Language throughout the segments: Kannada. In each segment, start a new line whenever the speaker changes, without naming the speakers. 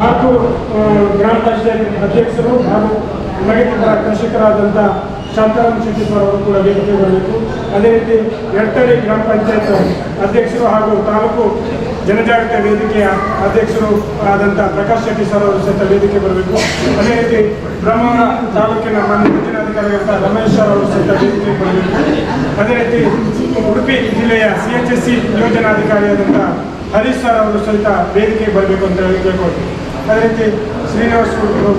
ನಾಲ್ಕು ಗ್ರಾಮ ಪಂಚಾಯತ್ ಅಧ್ಯಕ್ಷರು ಹಾಗೂ ಪ್ರಗತಿಪರ ಕೃಷಿಕರಾದಂಥ ಶಾಂತಾರಾಮ್ ಶೆಟ್ಟಿ ಸರ್ ಅವರು ಕೂಡ ವೇದಿಕೆ ಬರಬೇಕು. ಅದೇ ರೀತಿ ಎರ್ತಡಿ ಗ್ರಾಮ ಪಂಚಾಯತ್ ಅಧ್ಯಕ್ಷರು ಹಾಗೂ ತಾಲೂಕು ಜನಜಾಗೃತ ವೇದಿಕೆಯ ಅಧ್ಯಕ್ಷರು ಆದಂಥ ಪ್ರಕಾಶ್ ಶೆಟ್ಟಿ ಸರ್ ಅವರು ಸಹಿತ ವೇದಿಕೆ ಬರಬೇಕು. ಅದೇ ರೀತಿ ಬ್ರಹ್ಮಾವರ ತಾಲೂಕಿನ ಮಾನ್ಯ ಯೋಜನಾಧಿಕಾರಿಗಳಂತ ರಮೇಶ್ ಸರ್ ಅವರು ಸಹಿತ ವೇದಿಕೆ ಬರಬೇಕು. ಅದೇ ರೀತಿ ಉಡುಪಿ ಜಿಲ್ಲೆಯ ಸಿ ಎಚ್ ಎಸ್ ಸಿ ಯೋಜನಾಧಿಕಾರಿಯಾದಂಥ ಹರೀಶ್ ಸರ್ ಅವರು ಸಹಿತ ವೇದಿಕೆ ಬರಬೇಕು ಅಂತ ಹೇಳಿ ಕೇಳ್ಕೊಳ್ತೀನಿ. ಅದೇ ರೀತಿ ಗುರು.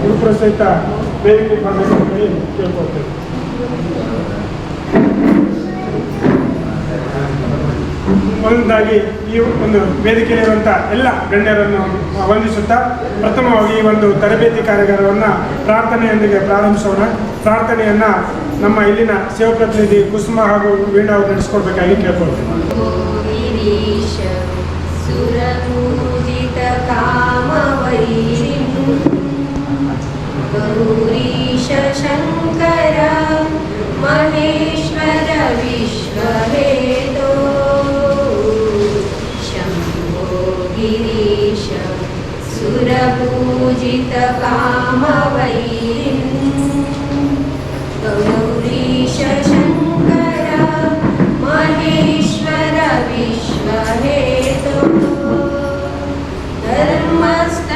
ಗುರುಪುರ ಸಹಿತ ವೇದಿಕೆ ಮಾಡಬೇಕು ಕೇಳ್ಕೊಳ್ತೇವೆ ಒಂದಾಗಿ ಈ ಒಂದು ವೇದಿಕೆ ವೇದಿಕೆಯಲ್ಲಿರುವಂಥ ಎಲ್ಲ ಗಣ್ಯರನ್ನು ವಂದಿಸುತ್ತಾ ಪ್ರಥಮವಾಗಿ ಈ ಒಂದು ತರಬೇತಿ ಕಾರ್ಯಾಗಾರವನ್ನು ಪ್ರಾರ್ಥನೆಯೊಂದಿಗೆ ಪ್ರಾರಂಭಿಸೋಣ. ಪ್ರಾರ್ಥನೆಯನ್ನ ನಮ್ಮ ಇಲ್ಲಿನ ಸೇವಾ ಪ್ರತಿನಿಧಿ ಕುಸುಮ ಹಾಗೂ ವೀಣಾ ಅವರು ನಡೆಸ್ಕೊಡ್ಬೇಕಾಗಿ
ಕೇಳ್ಕೊಳ್ತೇವೆ सुरपूजित कामयी महेश्वर विश्वहे दो गिरीश सुरपूजित कामवयी महेश्वर विश्वहे धर्मस्थलेश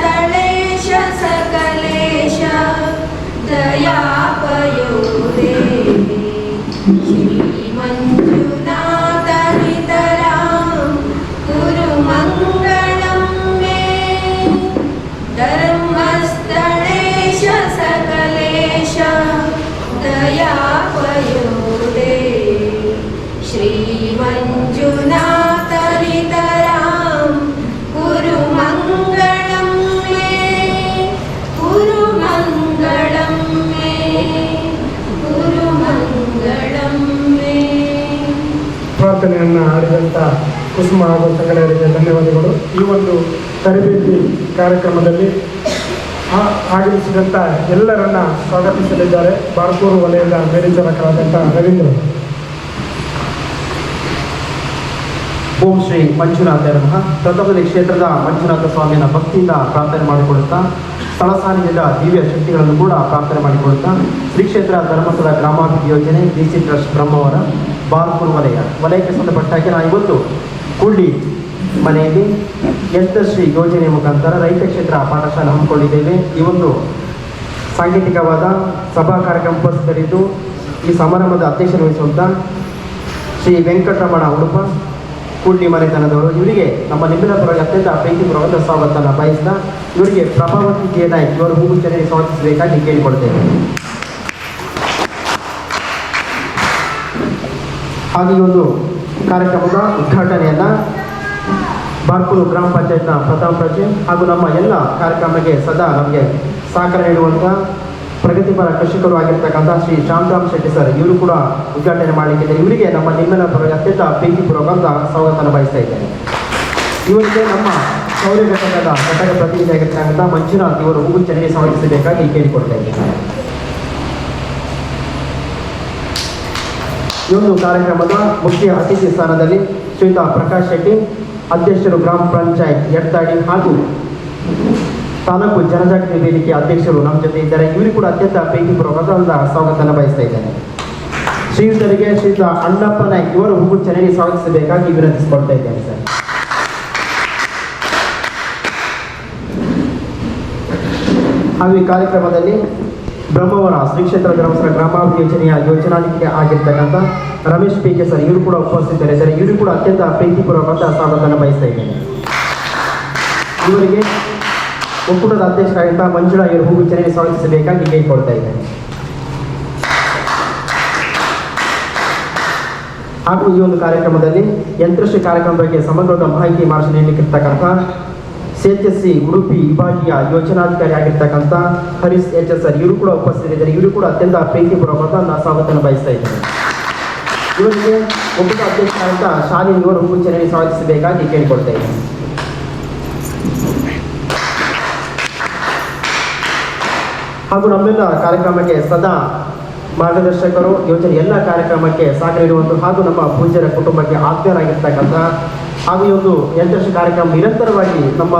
ಆಡಿದಂಥ ಕುಸುಮ ಹಾಗೂ ಧನ್ಯವಾದಗಳು. ಈ ಒಂದು ತರಬೇತಿ ಕಾರ್ಯಕ್ರಮದಲ್ಲಿ ಆಗಮಿಸಿದಂಥ ಎಲ್ಲರನ್ನ ಸ್ವಾಗತಿಸಲಿದ್ದಾರೆ. ಬಾರ್ಕೂರು ವಲಯದ ಮೇಲ್ವಿಚಾರಕರಾದಂಥ ರವೀಂದ್ರ.
ಓಂ ಶ್ರೀ ಮಂಜುನಾಥ ನಮಃ. ಪ್ರಥಮದಲ್ಲಿ ಕ್ಷೇತ್ರದ ಮಂಜುನಾಥ ಸ್ವಾಮಿಯನ್ನು ಭಕ್ತಿಯಿಂದ ಪ್ರಾರ್ಥನೆ ಮಾಡಿಕೊಳ್ಳುತ್ತಾ ಸ್ಥಳ ದಿವ್ಯ ಶಕ್ತಿಗಳನ್ನು ಕೂಡ ಪ್ರಾರ್ಥನೆ ಮಾಡಿಕೊಳ್ಳುತ್ತಾ ಶ್ರೀ ಕ್ಷೇತ್ರ ಧರ್ಮಸ್ಥಳ ಗ್ರಾಮಾಭಿವೃದ್ಧಿ ಯೋಜನೆ D C trust Brahmavar Barpur ವಲಯ ವಲಯಕ್ಕೆ ಸಂಬಂಧಪಟ್ಟ ನಾವು ಇವತ್ತು ಕುಳ್ಳಿ ಮನೆಯಲ್ಲಿ ಶ್ರೀ ಯೋಜನೆ ಮುಖಾಂತರ ರೈತ ಕ್ಷೇತ್ರ ಪಾಠಶಾಲೆ ಹಮ್ಮಿಕೊಂಡಿದ್ದೇವೆ. ಈ ಒಂದು ಸಾಂಕೇತಿಕವಾದ ಸಭಾ ಕಾರ್ಯಕ್ರಮ ಉಪಸ್ಥಿತರಿದ್ದು ಈ ಸಮಾರಂಭದ ಅಧ್ಯಕ್ಷತೆ ವಹಿಸುವಂಥ ಶ್ರೀ ವೆಂಕಟರಮಣ ಉಡುಪ ಕೂಡ್ಲಿ ಮನೆತನದವರು. ಇವರಿಗೆ ನಮ್ಮ ನಿಮ್ಮೆಲ್ಲ ಪರವಾಗಿ ಅತ್ಯಂತ ಪ್ರೀತಿಪೂರ್ವಕ ಸ್ವಾಗತನ ಬಯಸ್ತಾ ಇವರಿಗೆ ಪ್ರಭಾವತಿ ಜೆ ನಾಯ್ಕ್ ಇವರು ಹೂಗುಚ್ಚನೆ ಸ್ವಾಗತಿಸಬೇಕಾಗಿ ಕೇಳಿಕೊಳ್ತೇನೆ ಹಾಗೆ ಒಂದು ಕಾರ್ಯಕ್ರಮದ ಉದ್ಘಾಟನೆಯನ್ನ ಬಾರ್ಕೂರು ಗ್ರಾಮ ಪಂಚಾಯತ್ನ ಪ್ರಥಮ ಪ್ರಜೆ ಹಾಗೂ ನಮ್ಮ ಎಲ್ಲ ಕಾರ್ಯಕ್ರಮಕ್ಕೆ ಸದಾ ನಮಗೆ ಸಹಕಾರ ನೀಡುವಂಥ ಪ್ರಗತಿಪರ ಕೃಷಿಕರು ಆಗಿರ್ತಕ್ಕಂಥ ಶ್ರೀ ಶಾಂತರಾಮ್ ಶೆಟ್ಟಿ ಸರ್, ಇವರು ಕೂಡ ಉದ್ಘಾಟನೆ ಮಾಡಲಿಕ್ಕಿದ್ದಾರೆ. ಇವರಿಗೆ ನಮ್ಮ ನಿಮ್ಮೆಲ್ಲ ಪರವಾಗಿ ಅತ್ಯಂತ ಪ್ರೀತಿಪೂರ್ವಕ ಸ್ವಾಗತನ ಬಯಸ್ತಾ ಇದ್ದೇನೆ. ಇವರಿಗೆ ನಮ್ಮ ಶೌರ್ಯ ಘಟಕದ ಘಟಕ ಪ್ರತಿನಿಧಿಯಾಗಿರ್ತಕ್ಕಂಥ ಮಂಜುನಾಥ್ ಇವರು ಹೂವು ಚೆನ್ನಾಗಿ ಸ್ವಾಗತಿಸಬೇಕಾಗಿ ಕೇಳಿಕೊಡ್ತಾ ಇದ್ದೇನೆ. ಈ ಒಂದು ಕಾರ್ಯಕ್ರಮದ ಮುಖ್ಯ ಅತಿಥಿ ಸ್ಥಾನದಲ್ಲಿ ಶ್ರೀತಾ ಪ್ರಕಾಶ್ ಶೆಟ್ಟಿ, ಅಧ್ಯಕ್ಷರು ಗ್ರಾಮ ಪಂಚಾಯತ್ ಎಡ್ತಾಡಿ ಹಾಗೂ ತಾಲೂಕು ಜನಜಾಗೃತಿ ವೇದಿಕೆ ಅಧ್ಯಕ್ಷರು ನಮ್ಮ ಜೊತೆ ಇದ್ದಾರೆ. ಇವರು ಕೂಡ ಅತ್ಯಂತ ಪ್ರೀತಿಪೂರ್ವಕವಾದ ಸ್ವಾಗತವನ್ನು ಬಯಸ್ತಾ ಇದ್ದಾರೆ. ಶ್ರೀಯುತರಿಗೆ ಶ್ರೀಯುತ ಅಣ್ಣಪ್ಪ ನಾಯ್ಕ್ ಇವರು ಹೂವು ಚೆನ್ನಾಗಿ ಸ್ವಾಗತಿಸಬೇಕಾಗಿ ವಿನಂತಿಸಿಕೊಳ್ತಾ ಇದ್ದೇನೆ ಸರ್. ಹಾಗೂ ಈ ಕಾರ್ಯಕ್ರಮದಲ್ಲಿ ಬ್ರಹ್ಮವರ ಶ್ರೀ ಕ್ಷೇತ್ರ ಧರ್ಮಸ್ಥಳ ಗ್ರಾಮಾಭಿವೃದ್ಧಿ ಯೋಜನೆಯ ಯೋಜನಾಧಿಕಾರಿ ಆಗಿರ್ತಕ್ಕಂಥ ರಮೇಶ್ ಪಿ ಸರ್, ಇವರು ಕೂಡ ಉಪಸ್ಥಿತರಿದ್ದಾರೆ. ಇವರು ಕೂಡ ಅತ್ಯಂತ ಪ್ರೀತಿಪೂರ್ವಕವಾದ ಸ್ವಾಗತವನ್ನು ಬಯಸ್ತಾ ಇದ್ದೇನೆ. ಇವರಿಗೆ ಒಕ್ಕೂಟದ ಅಧ್ಯಕ್ಷರಾಗಿದ್ದ ಮಂಜುಳಾ ಇವರು ವಿಚಾರಣೆ ಸ್ವಾಗತಿಸಬೇಕಾಗಿ ಕೇಳಿಕೊಳ್ತಾ ಇದ್ದೇನೆ. ಹಾಗೂ ಈ ಒಂದು ಕಾರ್ಯಕ್ರಮದಲ್ಲಿ ಯಂತ್ರಶ್ರೀ ಕಾರ್ಯಕ್ರಮದ ಬಗ್ಗೆ ಸಮಗ್ರದ ಮಾಹಿತಿ ಮಾರ್ಗದರ್ಶನ ನೀಡಲಿಕ್ಕಿರ್ತಕ್ಕಂಥ ಸಿ ಉಡುಪಿ ವಿಭಾಗೀಯ ಯೋಜನಾಧಿಕಾರಿ ಆಗಿರ್ತಕ್ಕಂಥ ಹರೀಶ್ ಎಚ್ ಎಸ್ ಸರ್, ಇವರು ಕೂಡ ಉಪಸ್ಥಿತರಿದ್ದಾರೆ ಇವರು ಕೂಡ ಅತ್ಯಂತ ಪ್ರೀತಿಪೂರ್ವಕವಾದ ನಾನು ಸ್ವಾಗತನ ಬಯಸ್ತಾ ಇದ್ದೇನೆ ಇವರಿಗೆ ಒಬ್ಬ ಅಧ್ಯಕ್ಷ ಅಂತ ಶಾಲಿನಿ ಇವರು ಚೆನ್ನಾಗಿ ಸ್ವಾಗತಿಸಬೇಕಾಗಿ ಕೇಳಿಕೊಳ್ತಾ ಇದ್ದೀನಿ. ಹಾಗೂ ನಮ್ಮೆಲ್ಲ ಕಾರ್ಯಕ್ರಮಕ್ಕೆ ಸದಾ ಮಾರ್ಗದರ್ಶಕರು, ಯೋಜನೆ ಎಲ್ಲ ಕಾರ್ಯಕ್ರಮಕ್ಕೆ ನೀಡುವಂಥ ಹಾಗೂ ನಮ್ಮ ಪೂಜ್ಯರ ಕುಟುಂಬಕ್ಕೆ ಆತ್ಮೀಯರಾಗಿರ್ತಕ್ಕಂಥ ಹಾಗೂ ಈ ಒಂದು ಕಾರ್ಯಕ್ರಮ ನಿರಂತರವಾಗಿ ನಮ್ಮ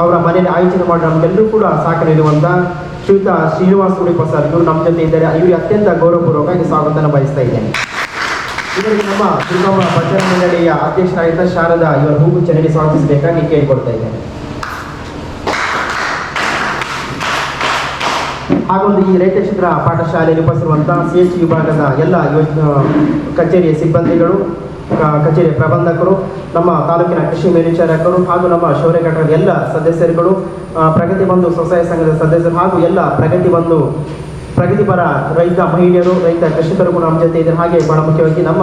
ಅವರ ಮನೆಯಲ್ಲಿ ಆಯೋಜನೆ ಮಾಡಿ ನಮಗೆಲ್ಲರೂ ಕೂಡ ಸಹಕಾರ ನೀಡುವಂಥ ಶ್ರೀಯುತ ಶ್ರೀನಿವಾಸ ಗುಡಿ ಸರ್, ಇವರು ನಮ್ಮ ಜೊತೆ ಇದ್ದಾರೆ. ಇವರಿಗೆ ಅತ್ಯಂತ ಗೌರವಪೂರ್ವಕವಾಗಿ ಸ್ವಾಗತನ ಬಯಸ್ತಾ ಇದ್ದೇನೆ. ಇವರಿಗೆ ನಮ್ಮ ಶ್ರೀಮ ಭಜನ ಮಂಡಳಿಯ ಅಧ್ಯಕ್ಷರಾಗಿದ್ದ ಶಾರದಾ ಇವರ ಹೂಗು ಚರಣಿ ಸ್ವಾಗತಿಸಬೇಕಾಗಿ ಕೇಳಿಕೊಳ್ತಾ ಇದ್ದೇನೆ. ಹಾಗೊಂದು ಈ ರೈತ ಪಾಠಶಾಲೆಯಲ್ಲಿ ಉಪಸಿರುವಂತಹ ಸಿ ಎಚ್ ವಿಭಾಗದ ಎಲ್ಲ ಕಚೇರಿಯ ಸಿಬ್ಬಂದಿಗಳು ಕಚೇರಿಯ ಪ್ರಬಂಧಕರು, ನಮ್ಮ ತಾಲೂಕಿನ ಕೃಷಿ ಮೇಲ್ವಿಚಾರಕರು ಹಾಗೂ ನಮ್ಮ ಶೌರ್ಯ ಘಟಕದ ಎಲ್ಲ ಸದಸ್ಯರುಗಳು ಪ್ರಗತಿ ಬಂಧು ಸ್ವಸಹಾಯ ಸಂಘದ ಸದಸ್ಯರು ಹಾಗೂ ಎಲ್ಲ ಪ್ರಗತಿ ಬಂಧು ಪ್ರಗತಿಪರ ರೈತ ಮಹಿಳೆಯರು, ರೈತ ಕೃಷಿಕರು ಕೂಡ ನಮ್ಮ ಜೊತೆ ಇದ್ದಾರೆ. ಹಾಗೆ ಬಹಳ ಮುಖ್ಯವಾಗಿ ನಮ್ಮ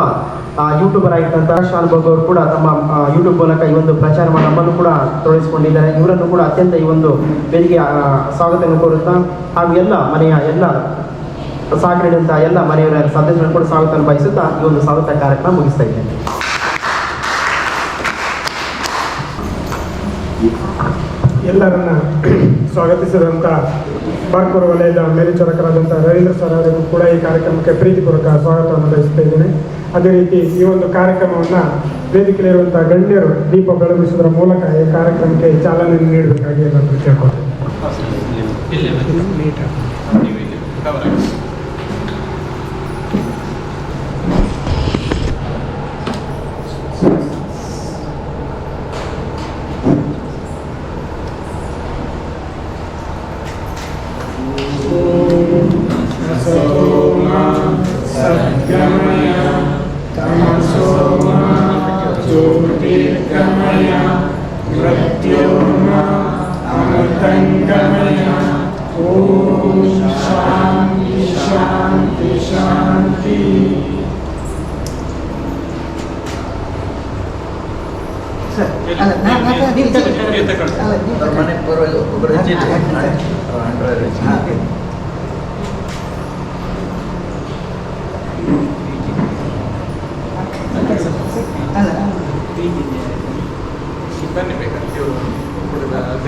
ಯೂಟ್ಯೂಬರ್ ಆಗಿದ್ದಂತಹ ಶಾನ್ ಬಾಬು ಅವರು ಕೂಡ ತಮ್ಮ ಯೂಟ್ಯೂಬ್ ಮೂಲಕ ಈ ಒಂದು ಪ್ರಚಾರ ಮಾಡಿ ನಮ್ಮನ್ನು ಕೂಡ ತೊಡಗಿಸಿಕೊಂಡಿದ್ದಾರೆ. ಇವರನ್ನು ಕೂಡ ಅತ್ಯಂತ ಈ ಒಂದು ವೇದಿಕೆ ಸ್ವಾಗತವನ್ನು ಕೋರುತ್ತಾ ಹಾಗೂ ಎಲ್ಲ ಮನೆಯ ಎಲ್ಲ ನೀಡಿದಂತಹ ಎಲ್ಲ ಮನೆಯವರ ಸದಸ್ಯರನ್ನು ಕೂಡ ಸ್ವಾಗತವನ್ನು ಬಯಸುತ್ತಾ ಈ ಒಂದು ಸ್ವಾಗತ ಕಾರ್ಯಕ್ರಮ ಮುಗಿಸ್ತಾ ಇದ್ದೇನೆ.
ಎಲ್ಲರನ್ನ ಸ್ವಾಗತಿಸಿದಂಥ ಬಾರ್ಕೂರ ವಲಯದ ಮೇಲ್ವಿಚಾರಕರಾದಂಥ ರವೀಂದ್ರ ಸರ್ ಅವರಿಗೂ ಕೂಡ ಈ ಕಾರ್ಯಕ್ರಮಕ್ಕೆ ಪ್ರೀತಿಪೂರ್ವಕ ಸ್ವಾಗತವನ್ನು ಬಯಸ್ತಾ ಇದ್ದೇನೆ. ಅದೇ ರೀತಿ ಈ ಒಂದು ಕಾರ್ಯಕ್ರಮವನ್ನು ವೇದಿಕೆಯಲ್ಲಿರುವಂಥ ಗಣ್ಯರು ದೀಪ ಬೆಳಗಿಸುವುದರ ಮೂಲಕ ಈ ಕಾರ್ಯಕ್ರಮಕ್ಕೆ ಚಾಲನೆ ನೀಡಬೇಕಾಗಿ ಕೇಳ್ಕೊಳ್ತೇನೆ.